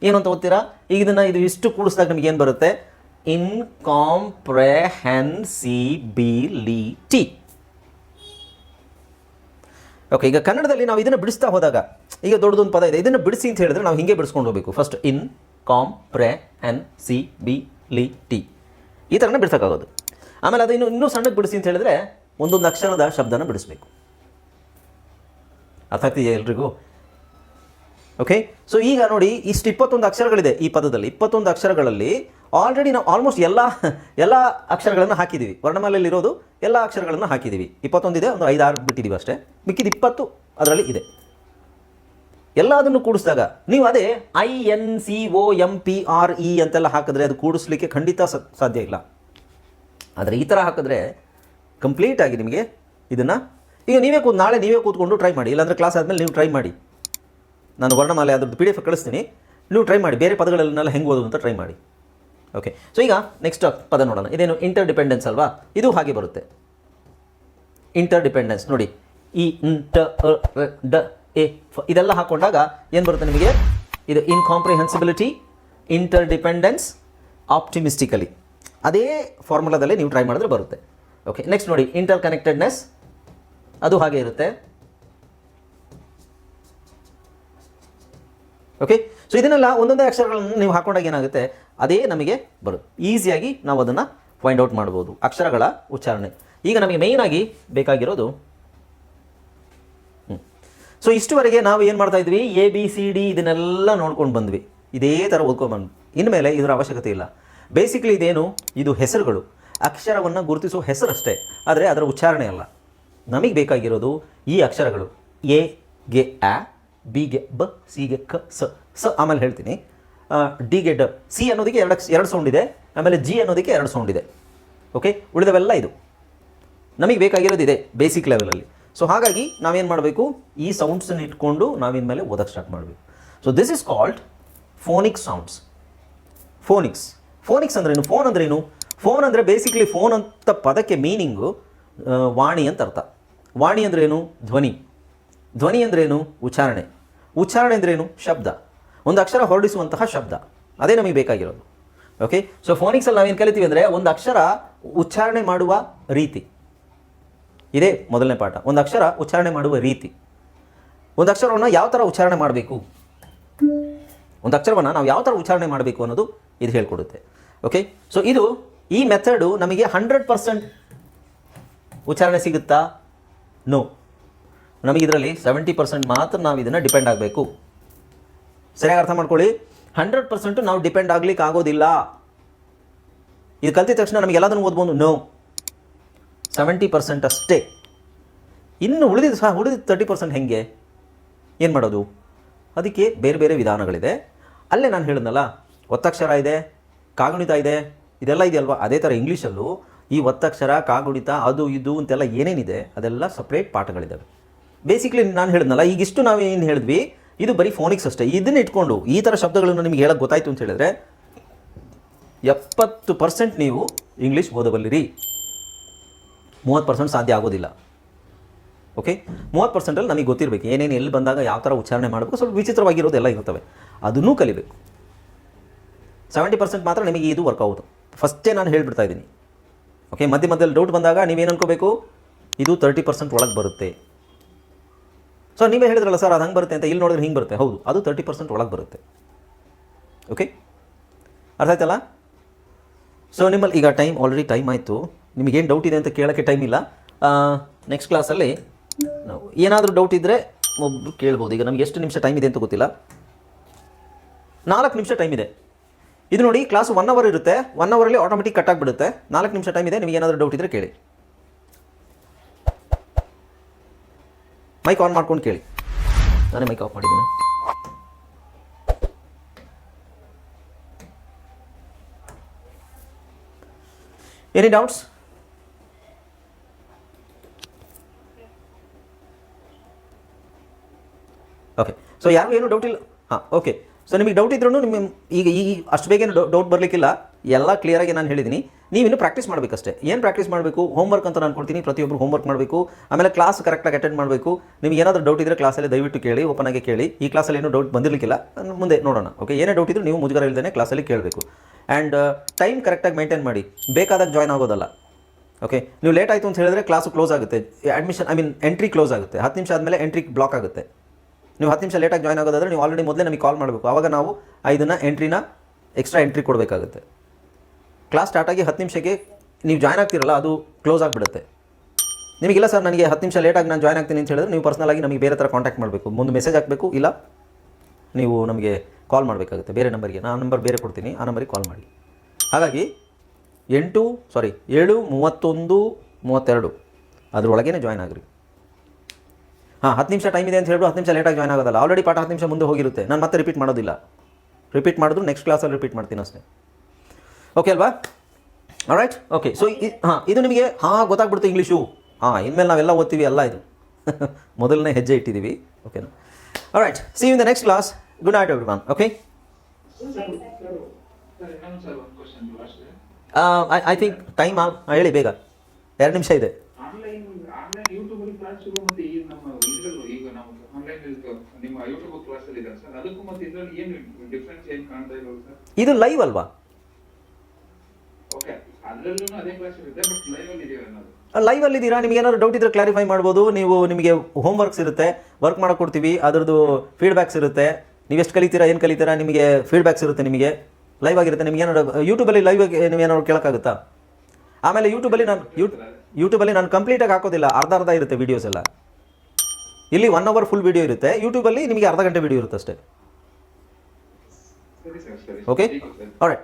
ಏನು ಅಂತ ಓದ್ತೀರಾ? ಈಗ ಇದನ್ನ ಇದು ಇಷ್ಟು ಕೂಡಿಸಿದಾಗ ನಿಮ್ಗೆ ಏನು ಬರುತ್ತೆ? ಇನ್ ಕಾಂಪ್ರೆಹೆನ್ ಸಿ ಬಿ ಲಿ ಟಿ ಓಕೆ ಈಗ ಕನ್ನಡದಲ್ಲಿ ನಾವು ಇದನ್ನು ಬಿಡಿಸ್ತಾ ಹೋದಾಗ, ಈಗ ದೊಡ್ಡದೊಂದು ಪದ ಇದೆ. ಇದನ್ನು ಬಿಡಿಸಿ ಅಂತ ಹೇಳಿದ್ರೆ ನಾವು ಹಿಂಗೆ ಬಿಡಿಸ್ಕೊಂಡು ಹೋಗಬೇಕು. ಫಸ್ಟ್ ಇನ್ ಕಾಮ್ ಪ್ರೆ ಎನ್ ಸಿ ಬಿ ಲಿ ಟಿ ಈ ಥರನೇ ಬಿಡಿಸೋಕ್ಕಾಗೋದು. ಆಮೇಲೆ ಅದು ಇನ್ನು, ಇನ್ನೂ ಸಣ್ಣಕ್ಕೆ ಬಿಡಿಸಿ ಅಂತ ಹೇಳಿದ್ರೆ ಒಂದೊಂದು ಅಕ್ಷರದ ಶಬ್ದನ ಬಿಡಿಸ್ಬೇಕು. ಅರ್ಥ ಆಗ್ತಿದೆಯಾ ಎಲ್ರಿಗೂ? ಓಕೆ ಸೊ ಈಗ ನೋಡಿ, ಇಷ್ಟು ಇಪ್ಪತ್ತೊಂದು ಅಕ್ಷರಗಳಿದೆ ಈ ಪದದಲ್ಲಿ. ಇಪ್ಪತ್ತೊಂದು ಅಕ್ಷರಗಳಲ್ಲಿ ಆಲ್ರೆಡಿ ನಾವು ಆಲ್ಮೋಸ್ಟ್ ಎಲ್ಲ ಎಲ್ಲ ಅಕ್ಷರಗಳನ್ನು ಹಾಕಿದ್ದೀವಿ. ವರ್ಣಮಾಲೆಯಲ್ಲಿ ಇರೋದು ಎಲ್ಲ ಅಕ್ಷರಗಳನ್ನು ಹಾಕಿದ್ದೀವಿ. ಇಪ್ಪತ್ತೊಂದಿದೆ ಒಂದು ಐದಾರು ಬಿಟ್ಟಿದ್ದೀವಿ ಅಷ್ಟೇ. ಮಿಕ್ಕಿದ ಇಪ್ಪತ್ತು ಅದರಲ್ಲಿ ಇದೆ. ಎಲ್ಲ ಅದನ್ನು ಕೂಡಿಸಿದಾಗ, ನೀವು ಅದೇ I N C O M P R E ಅಂತೆಲ್ಲ ಹಾಕಿದ್ರೆ ಅದು ಕೂಡಿಸ್ಲಿಕ್ಕೆ ಖಂಡಿತ ಸಾಧ್ಯ ಇಲ್ಲ. ಆದರೆ ಈ ಥರ ಹಾಕಿದ್ರೆ ಕಂಪ್ಲೀಟ್ ಆಗಿ ನಿಮಗೆ ಇದನ್ನು, ಈಗ ನೀವೇ ಕೂತ್, ನಾಳೆ ನೀವೇ ಕೂತ್ಕೊಂಡು ಟ್ರೈ ಮಾಡಿ. ಇಲ್ಲಾಂದರೆ ಕ್ಲಾಸ್ ಆದಮೇಲೆ ನೀವು ಟ್ರೈ ಮಾಡಿ. ನಾನು ವರ್ಣಮಾಲೆ ಅದ್ರದ್ದು ಪಿ ಡಿ ಎಫ್ ಕಳಿಸ್ತೀನಿ. ನೀವು ಟ್ರೈ ಮಾಡಿ. ಬೇರೆ ಪದಗಳನ್ನೆಲ್ಲ ಹೆಂಗೆ ಓದೋದು ಅಂತ ಟ್ರೈ ಮಾಡಿ. ಓಕೆ ಸೊ ಈಗ ನೆಕ್ಸ್ಟ್ ಪದ ನೋಡೋಣ. ಇದೇನು ಇಂಟರ್ ಡಿಪೆಂಡೆನ್ಸ್ ಅಲ್ವಾ? ಇದು ಹಾಗೆ ಬರುತ್ತೆ. ಇಂಟರ್ ಡಿಪೆಂಡೆನ್ಸ್ ನೋಡಿ ಇ ಡ, ಎ ಇದೆಲ್ಲ ಹಾಕೊಂಡಾಗ ಏನು ಬರುತ್ತೆ ನಿಮಗೆ? ಇದು ಇನ್ಕಾಂಪ್ರಿಹೆನ್ಸಿಬಿಲಿಟಿ ಇಂಟರ್ ಡಿಪೆಂಡೆನ್ಸ್ ಆಪ್ಟಿಮಿಸ್ಟಿಕಲಿ ಅದೇ ಫಾರ್ಮುಲಾದಲ್ಲೇ ನೀವು ಟ್ರೈ ಮಾಡಿದ್ರೆ ಬರುತ್ತೆ. ಓಕೆ ನೆಕ್ಸ್ಟ್ ನೋಡಿ. ಇಂಟರ್ ಕನೆಕ್ಟೆಡ್ನೆಸ್ ಅದು ಹಾಗೆ ಇರುತ್ತೆ. ಓಕೆ ಸೊ ಇದನ್ನೆಲ್ಲ ಒಂದೊಂದೇ ಅಕ್ಷರಗಳನ್ನು ನೀವು ಹಾಕೊಂಡಾಗ ಏನಾಗುತ್ತೆ? ಅದೇ ನಮಗೆ ಬರುತ್ತೆ. ಈಸಿಯಾಗಿ ನಾವು ಅದನ್ನು ಫೈಂಡ್ ಔಟ್ ಮಾಡ್ಬೋದು. ಅಕ್ಷರಗಳ ಉಚ್ಚಾರಣೆ. ಈಗ ನಮಗೆ ಮೇಯ್ನ್ ಆಗಿ ಬೇಕಾಗಿರೋದು ಸೊ ಇಷ್ಟುವರೆಗೆ ನಾವು ಏನು ಮಾಡ್ತಾ ಇದ್ವಿ? ಎ ಬಿ ಸಿ ಡಿ ಇದನ್ನೆಲ್ಲ ನೋಡ್ಕೊಂಡು ಬಂದ್ವಿ. ಇದೇ ಥರ ಓದ್ಕೊಂಡು ಬಂದ್ವಿ. ಇನ್ಮೇಲೆ ಇದರ ಅವಶ್ಯಕತೆ ಇಲ್ಲ. ಬೇಸಿಕ್ಲಿ ಇದೇನು? ಇದು ಹೆಸರುಗಳು. ಅಕ್ಷರವನ್ನು ಗುರುತಿಸೋ ಹೆಸರಷ್ಟೇ. ಆದರೆ ಅದರ ಉಚ್ಚಾರಣೆ ಅಲ್ಲ. ನಮಗೆ ಬೇಕಾಗಿರೋದು ಈ ಅಕ್ಷರಗಳು. ಎ ಗೆ ಆ ಬಿಗೆ ಬ ಸಿ ಗೆ, ಕ, ಸ. ಸ ಆಮೇಲೆ ಹೇಳ್ತೀನಿ. ಡಿಗೆ ಗೆಡ್ ಸಿ ಅನ್ನೋದಕ್ಕೆ ಎರಡು ಎರಡು ಸೌಂಡ್ ಇದೆ, ಆಮೇಲೆ ಜಿ ಅನ್ನೋದಕ್ಕೆ ಎರಡು ಸೌಂಡ್ ಇದೆ. ಓಕೆ ಉಳಿದವೆಲ್ಲ ಇದು. ನಮಗೆ ಬೇಕಾಗಿರೋದು ಇದೆ ಬೇಸಿಕ್ ಲೆವೆಲಲ್ಲಿ ಸೊ ಹಾಗಾಗಿ ನಾವೇನು ಮಾಡಬೇಕು? ಈ ಸೌಂಡ್ಸನ್ನು ಇಟ್ಕೊಂಡು ನಾವಿನ ಮೇಲೆ ಓದಕ್ಕೆ ಸ್ಟಾರ್ಟ್ ಮಾಡಬೇಕು so this is called phonic sounds phonics phonics ಅಂದ್ರೇನು ಫೋನ್ ಅಂದ್ರೇನು ಫೋನ್ ಅಂದರೆ ಬೇಸಿಕ್ಲಿ ಫೋನ್ ಅಂತ ಪದಕ್ಕೆ ಮೀನಿಂಗು ವಾಣಿ ಅಂತ ಅರ್ಥ. ವಾಣಿ ಅಂದ್ರೇನು ಧ್ವನಿ. ಧ್ವನಿ ಅಂದ್ರೇನು ಉಚ್ಚಾರಣೆ. ಉಚ್ಚಾರಣೆ ಅಂದ್ರೇನು ಶಬ್ದ. ಒಂದು ಅಕ್ಷರ ಹೊರಡಿಸುವಂತಹ ಶಬ್ದ. ಅದೇ ನಮಗೆ ಬೇಕಾಗಿರೋದು. ಓಕೆ ಸೊ ಫೋನಿಕ್ಸಲ್ಲಿ ನಾವೇನು ಕಲಿತೀವಿ ಅಂದರೆ ಒಂದು ಅಕ್ಷರ ಉಚ್ಚಾರಣೆ ಮಾಡುವ ರೀತಿ. ಇದೇ ಮೊದಲನೇ ಪಾಠ. ಒಂದು ಅಕ್ಷರ ಉಚ್ಚಾರಣೆ ಮಾಡುವ ರೀತಿ. ಒಂದು ಅಕ್ಷರವನ್ನು ಯಾವ ಥರ ಉಚ್ಚಾರಣೆ ಮಾಡಬೇಕು? ಒಂದು ಅಕ್ಷರವನ್ನು ನಾವು ಯಾವ ಥರ ಉಚ್ಚಾರಣೆ ಮಾಡಬೇಕು ಅನ್ನೋದು ಇದು ಹೇಳ್ಕೊಡುತ್ತೆ. ಓಕೆ ಸೊ ಇದು ಈ ಮೆಥಡು ನಮಗೆ ಹಂಡ್ರೆಡ್ ಪರ್ಸೆಂಟ್ ಉಚ್ಚಾರಣೆ ಸಿಗುತ್ತಾ? ನೋ ನಮಗೆ ಇದರಲ್ಲಿ ಸೆವೆಂಟಿ ಪರ್ಸೆಂಟ್ ಮಾತ್ರ ನಾವು ಇದನ್ನು ಡಿಪೆಂಡ್ ಆಗಬೇಕು. ಸರಿಯಾಗಿ ಅರ್ಥ ಮಾಡ್ಕೊಳ್ಳಿ. ಹಂಡ್ರೆಡ್ ಪರ್ಸೆಂಟು ನಾವು ಡಿಪೆಂಡ್ ಆಗ್ಲಿಕ್ಕೆ ಆಗೋದಿಲ್ಲ. ಇದು ಕಲ್ತಿದ ತಕ್ಷಣ ನಮಗೆ ಎಲ್ಲದನ್ನು ಓದ್ಬೋದು. ನೋ ಸೆವೆಂಟಿ ಪರ್ಸೆಂಟ್ ಅಷ್ಟೇ. ಇನ್ನು ಉಳಿದಿದ್ದು ಸಹ ಉಳಿದಿದ್ದು ತರ್ಟಿ ಪರ್ಸೆಂಟ್ ಹೆಂಗೆ? ಏನು ಮಾಡೋದು? ಅದಕ್ಕೆ ಬೇರೆ ಬೇರೆ ವಿಧಾನಗಳಿದೆ. ಅಲ್ಲೇ ನಾನು ಹೇಳಿದ್ನಲ್ಲ, ಒತ್ತಕ್ಷರ ಇದೆ, ಕಾಗುಣಿತ ಇದೆ, ಇದೆಲ್ಲ ಇದೆಯಲ್ವಾ? ಅದೇ ಥರ ಇಂಗ್ಲೀಷಲ್ಲೂ ಈ ಒತ್ತಕ್ಷರ, ಕಾಗುಣಿತ, ಅದು, ಇದು ಅಂತೆಲ್ಲ ಏನೇನಿದೆ, ಅದೆಲ್ಲ ಸಪ್ರೇಟ್ ಪಾಠಗಳಿದ್ದಾವೆ ಬೇಸಿಕ್ಲಿ ನಾನು ಹೇಳಿದ್ನಲ್ಲ, ಈಗಿಷ್ಟು ನಾವು ಏನು ಹೇಳಿದ್ವಿ? ಇದು ಬರೀ ಫೋನಿಕ್ಸ್ ಅಷ್ಟೇ. ಇದನ್ನ ಇಟ್ಕೊಂಡು ಈ ಥರ ಶಬ್ದಗಳನ್ನು ನಿಮಗೆ ಹೇಳಕ್ಕೆ ಗೊತ್ತಾಯ್ತು ಅಂತ ಹೇಳಿದ್ರೆ ಎಪ್ಪತ್ತು ಪರ್ಸೆಂಟ್ ನೀವು ಇಂಗ್ಲೀಷ್ ಓದಬಲ್ಲಿರಿ. ಮೂವತ್ತು ಪರ್ಸೆಂಟ್ ಸಾಧ್ಯ ಆಗೋದಿಲ್ಲ. ಓಕೆ ಮೂವತ್ತು ಪರ್ಸೆಂಟಲ್ಲಿ ನಮಗೆ ಗೊತ್ತಿರಬೇಕು ಏನೇನು ಎಲ್ಲಿ ಬಂದಾಗ ಯಾವ ಥರ ಉಚ್ಚಾರಣೆ ಮಾಡಬೇಕು. ಸ್ವಲ್ಪ ವಿಚಿತ್ರವಾಗಿರೋದೆಲ್ಲ ಇರುತ್ತವೆ. ಅದನ್ನೂ ಕಲಿಬೇಕು. ಸೆವೆಂಟಿ ಪರ್ಸೆಂಟ್ ಮಾತ್ರ ನಿಮಗೆ ಇದು ವರ್ಕ್ ಆಗೋದು. ಫಸ್ಟೇ ನಾನು ಹೇಳಿಬಿಡ್ತಾ ಇದ್ದೀನಿ. ಓಕೆ ಮಧ್ಯ ಮಧ್ಯದಲ್ಲಿ ಡೌಟ್ ಬಂದಾಗ ನೀವೇನು ಅನ್ಕೋಬೇಕು? ಇದು ತರ್ಟಿ ಪರ್ಸೆಂಟ್ ಒಳಗೆ ಬರುತ್ತೆ. ಸೊ ನೀವೇ ಹೇಳಿದ್ರಲ್ಲ, ಸರ್, ಅದು ಹಂಗೆ ಬರುತ್ತೆ ಅಂತ, ಇಲ್ಲಿ ನೋಡಿದ್ರೆ ಹಿಂಗೆ ಬರುತ್ತೆ. ಹೌದು, ಅದು ತರ್ಟಿ ಪರ್ಸೆಂಟ್ ಒಳಗೆ ಬರುತ್ತೆ. ಓಕೆ ಅರ್ಥ ಆಯ್ತಲ್ಲ ಸೊ ನಿಮ್ಮಲ್ಲಿ ಈಗ ಟೈಮ್ ಆಲ್ರೆಡಿ ಟೈಮ್ ಆಯಿತು. ನಿಮಗೇನು ಡೌಟ್ ಇದೆ ಅಂತ ಕೇಳೋಕ್ಕೆ ಟೈಮ್ ಇಲ್ಲ. ನೆಕ್ಸ್ಟ್ ಕ್ಲಾಸಲ್ಲಿ ನಾವು ಏನಾದರೂ ಡೌಟ್ ಇದ್ದರೆ ಒಬ್ಬರು ಕೇಳ್ಬೋದು. ಈಗ ನಮ್ಗೆ ಎಷ್ಟು ನಿಮಿಷ ಟೈಮ್ ಇದೆ ಅಂತ ಗೊತ್ತಿಲ್ಲ. ನಾಲ್ಕು ನಿಮಿಷ ಟೈಮ್ ಇದೆ. ಇದು ನೋಡಿ ಕ್ಲಾಸ್ ಒನ್ ಅವರ್ ಇರುತ್ತೆ. ಒನ್ ಅವರಲ್ಲಿ ಆಟೋಮೆಟಿಕ್ ಕಟ್ ಆಗಿಬಿಡುತ್ತೆ. ನಾಲ್ಕು ನಿಮಿಷ ಟೈಮ್ ಇದೆ. ನಿಮಗೆ ಏನಾದರೂ ಡೌಟ್ ಇದ್ದರೆ ಕೇಳಿ. ಮೈಕ್ ಆನ್ ಮಾಡ್ಕೊಂಡು ಕೇಳಿ. ನಾನೇ ಮೈಕ್ ಆಫ್ ಮಾಡಿದ್ದೀನಿ. ಎನಿ ಡೌಟ್ಸ್ ಓಕೆ ಸೊ ಯಾರಿಗೂ ಏನು ಡೌಟ್ ಇಲ್ಲ? ಹಾಂ ಓಕೆ ಸೊ ನಿಮಗೆ ಡೌಟ್ ಇದ್ರೂ ನಿಮ್ಮ ಈಗ ಈ ಅಷ್ಟು ಬೇಗ ಡೌಟ್ ಬರಲಿಕ್ಕಿಲ್ಲ. ಎಲ್ಲ ಕ್ಲಿಯರಾಗಿ ನಾನು ಹೇಳಿದ್ದೀನಿ. ನೀವಿನ್ನು ಪ್ರಾಕ್ಟೀಸ್ ಮಾಡಬೇಕಷ್ಟೇ. ಏನು ಪ್ರಾಕ್ಟೀಸ್ ಮಾಡಬೇಕು? ಹೋಮ್ವರ್ಕ್ ಅಂತ ನಾನು ಕೊಡ್ತೀನಿ. ಪ್ರತಿಯೊಬ್ಬರು ಹೋಮ್ವರ್ಕ್ ಮಾಡಬೇಕು. ಆಮೇಲೆ ಕ್ಲಾಸ್ ಕರೆಕ್ಟಾಗಿ ಅಟೆಂಡ್ ಮಾಡಬೇಕು. ನಿಮ್ಗೆ ಏನಾದರೂ ಡೌಟ್ ಇದ್ದರೆ ಕ್ಲಾಸಲ್ಲಿ ದಯವಿಟ್ಟು ಕೇಳಿ ಓಪನ್ ಆಗಿ ಕೇಳಿ. ಈ ಕ್ಲಾಸಲ್ಲಿ ಏನು ಡೌಟ್ ಬಂದಿರಲಿಕ್ಕಿಲ್ಲ. ಮುಂದೆ ನೋಡೋಣ. ಓಕೆ ಏನೇ ಡೌಟ್ ಇದ್ದರೂ ನೀವು ಮುಜುಗರ ಇಲ್ಲದೇ ಕ್ಲಾಸಲ್ಲಿ ಕೇಳಬೇಕು. ಆ್ಯಂಡ್ ಟೈಮ್ ಕರೆಕ್ಟಾಗಿ ಮೇಂಟೈನ್ ಮಾಡಿ. ಬೇಕಾದಾಗ ಜಾಯ್ನ್ ಆಗೋದಲ್ಲ. ಓಕೆ ನೀವು ಲೇಟ್ ಆಯಿತು ಅಂತ ಹೇಳಿದ್ರೆ ಕ್ಲಾಸು ಕ್ಲೋಸ್ ಆಗುತ್ತೆ. Admission I mean entry close ಆಗುತ್ತೆ. ಹತ್ತು ನಿಮಿಷ ಆದಮೇಲೆ ಎಂಟ್ರಿ ಬ್ಲಾಕ್ ಆಗುತ್ತೆ. ನೀವು ಹತ್ತು ನಿಮಿಷ ಲೇಟಾಗಿ ಜಾಯ್ನ್ ಆಗೋದಾದರೆ ನೀವು ಆಲ್ರೆಡಿ ಮೊದಲೇ ನಮಗೆ ಕಾಲ್ ಮಾಡಬೇಕು. ಆವಾಗ ನಾವು ಇದನ್ನು ಎಂಟ್ರಿನ ಎಕ್ಸ್ಟ್ರಾ ಎಂಟ್ರಿ ಕೊಡಬೇಕಾಗುತ್ತೆ. ಕ್ಲಾಸ್ ಸ್ಟಾರ್ಟ್ ಆಗಿ ಹತ್ತು ನಿಮಿಷಕ್ಕೆ ನೀವು ಜಾಯ್ನ್ ಆಗ್ತಿರಲ್ಲ, ಅದು ಕ್ಲೋಸ್ ಆಗಿಬಿಡುತ್ತೆ. ನಿಮಗಿಲ್ಲ ಸರ್ ನನಗೆ ಹತ್ತು ನಿಮಿಷ ಲೇಟಾಗಿ ನಾನು ಜಾಯ್ನ್ ಆಗ್ತೀನಿ ಅಂತ ಹೇಳಿದ್ರೆ ನೀವು ಪರ್ಸ್ನಲ್ ಆಗಿ ನಮಗೆ ಬೇರೆ ಥರ ಕಾಂಟ್ಯಾಕ್ಟ್ ಮಾಡಬೇಕು. ಮುಂದೆ ಮೆಸೇಜ್ ಹಾಕಬೇಕು, ಇಲ್ಲ ನೀವು ನಮಗೆ ಕಾಲ್ ಮಾಡಬೇಕಾಗುತ್ತೆ. ಬೇರೆ ನಂಬರ್ಗೆ ನಾನು ನಂಬರ್ ಬೇರೆ ಕೊಡ್ತೀನಿ, ಆ ನಂಬರಿಗೆ ಕಾಲ್ ಮಾಡಿ. ಹಾಗಾಗಿ ಎಂಟು ಸಾರಿ ಏಳು, ಮೂವತ್ತೊಂದು, ಮೂವತ್ತೆರಡು. ಅದರೊಳಗೇ ಜಾಯ್ನ್ ಆಗಿರಿ. ಹಾಂ, ಹತ್ತು ನಿಮಿಷ ಟೈಮ್ ಇದೆ ಅಂತ ಹೇಳಿಬಿಟ್ಟು ಹತ್ತು ನಿಮಿಷ ಲೇಟಾಗಿ ಜಾಯ್ನ್ ಆಗೋದಲ್ಲ. ಆಲ್ರೆಡಿ ಪಾಠ ಹತ್ತು ನಿಮಿಷ ಮುಂದೆ ಹೋಗಿರುತ್ತೆ. ನಾನು ಮತ್ತೆ ರಿಪೀಟ್ ಮಾಡೋದಿಲ್ಲ. ರಿಪೀಟ್ ಮಾಡಿದ್ರು ನೆಕ್ಸ್ಟ್ ಕ್ಲಾಸಲ್ಲಿ ರಿಪೀಟ್ ಮಾಡ್ತೀನಿ ಅಷ್ಟೇ. ಓಕೆ ಅಲ್ವಾ? ರೈಟ್ ಓಕೆ ಸೊ ಹಾಂ ಇದು ನಿಮಗೆ ಹಾಂ ಗೊತ್ತಾಗ್ಬಿಡುತ್ತೆ ಇಂಗ್ಲೀಷು. ಹಾಂ ಇನ್ಮೇಲೆ ನಾವೆಲ್ಲ ಓದ್ತೀವಿ ಎಲ್ಲ ಇದು. ಮೊದಲನೇ ಹೆಜ್ಜೆ ಇಟ್ಟಿದ್ದೀವಿ. ಓಕೆನಾ right see in the next class good night everyone okay I think time ಹೇಳಿ ಬೇಗ. ಎರಡು ನಿಮಿಷ ಇದೆ.
ಇದು ಲೈವ್ ಅಲ್ವಾ ಮತ್ತೆ ಇದ್ರಲ್ಲಿ ಏನು ಡಿಫ್ರೆನ್ಸ್ ಏನು ಕಾಣ್ತಾ ಇರೋದು ಸರ್
ಇದು ಲೈವ್ ಅಲ್ವಾ
ಓಕೆ ಅದ್ರಲ್ಲೂ ಅದೇ ಕ್ಲಾಸ್ ಇರುತ್ತೆ ಬಟ್ ಲೈವ್ ಅಲ್ಲಿ
ಇದ್ದೀರಾ ನಿಮ್ಗೆ ಏನಾದ್ರು ಡೌಟ್ ಇದ್ರೆ? ಕ್ಲಾರಿಫೈ ಮಾಡ್ಬೋದು. ನೀವು ನಿಮಗೆ ಹೋಮ್ ವರ್ಕ್ಸ್ ಇರುತ್ತೆ ವರ್ಕ್ ಮಾಡಿಕೊಡ್ತೀವಿ ಅದರದ್ದು ಫೀಡ್ಬ್ಯಾಕ್ಸ್ ಇರುತ್ತೆ. ನೀವು ಎಷ್ಟು ಕಲಿತೀರಾ ಏನು ಕಲಿತೀರಾ ನಿಮಗೆ ಫೀಡ್ಬ್ಯಾಕ್ಸ್ ಇರುತ್ತೆ ನಿಮಗೆ. ಲೈವ್ ಆಗಿರುತ್ತೆ ನಿಮ್ಗೆ ಏನಾದ್ರು ಯೂಟ್ಯೂಬಲ್ಲಿ ಲೈವ್ ಆಗಿ ನೀವು ಏನಾದ್ರು ಕೇಳೋಕ್ಕಾಗುತ್ತಾ? ಆಮೇಲೆ ಯೂಟ್ಯೂಬಲ್ಲಿ ನಾನು ಯೂಟ್ ಯೂಟ್ಯೂಬಲ್ಲಿ ನಾನು ಕಂಪ್ಲೀಟಾಗಿ ಹಾಕೋದಿಲ್ಲ ಅರ್ಧ ಅರ್ಧ ಇರುತ್ತೆ ವೀಡಿಯೋಸ್ ಎಲ್ಲ. ಇಲ್ಲಿ ಒನ್ ಅವರ್ ಫುಲ್ ವೀಡಿಯೋ ಇರುತ್ತೆ ಯೂಟ್ಯೂಬಲ್ಲಿ ನಿಮಗೆ ಅರ್ಧ ಗಂಟೆ ವೀಡಿಯೋ ಇರುತ್ತೆ ಅಷ್ಟೇ okay
you
alright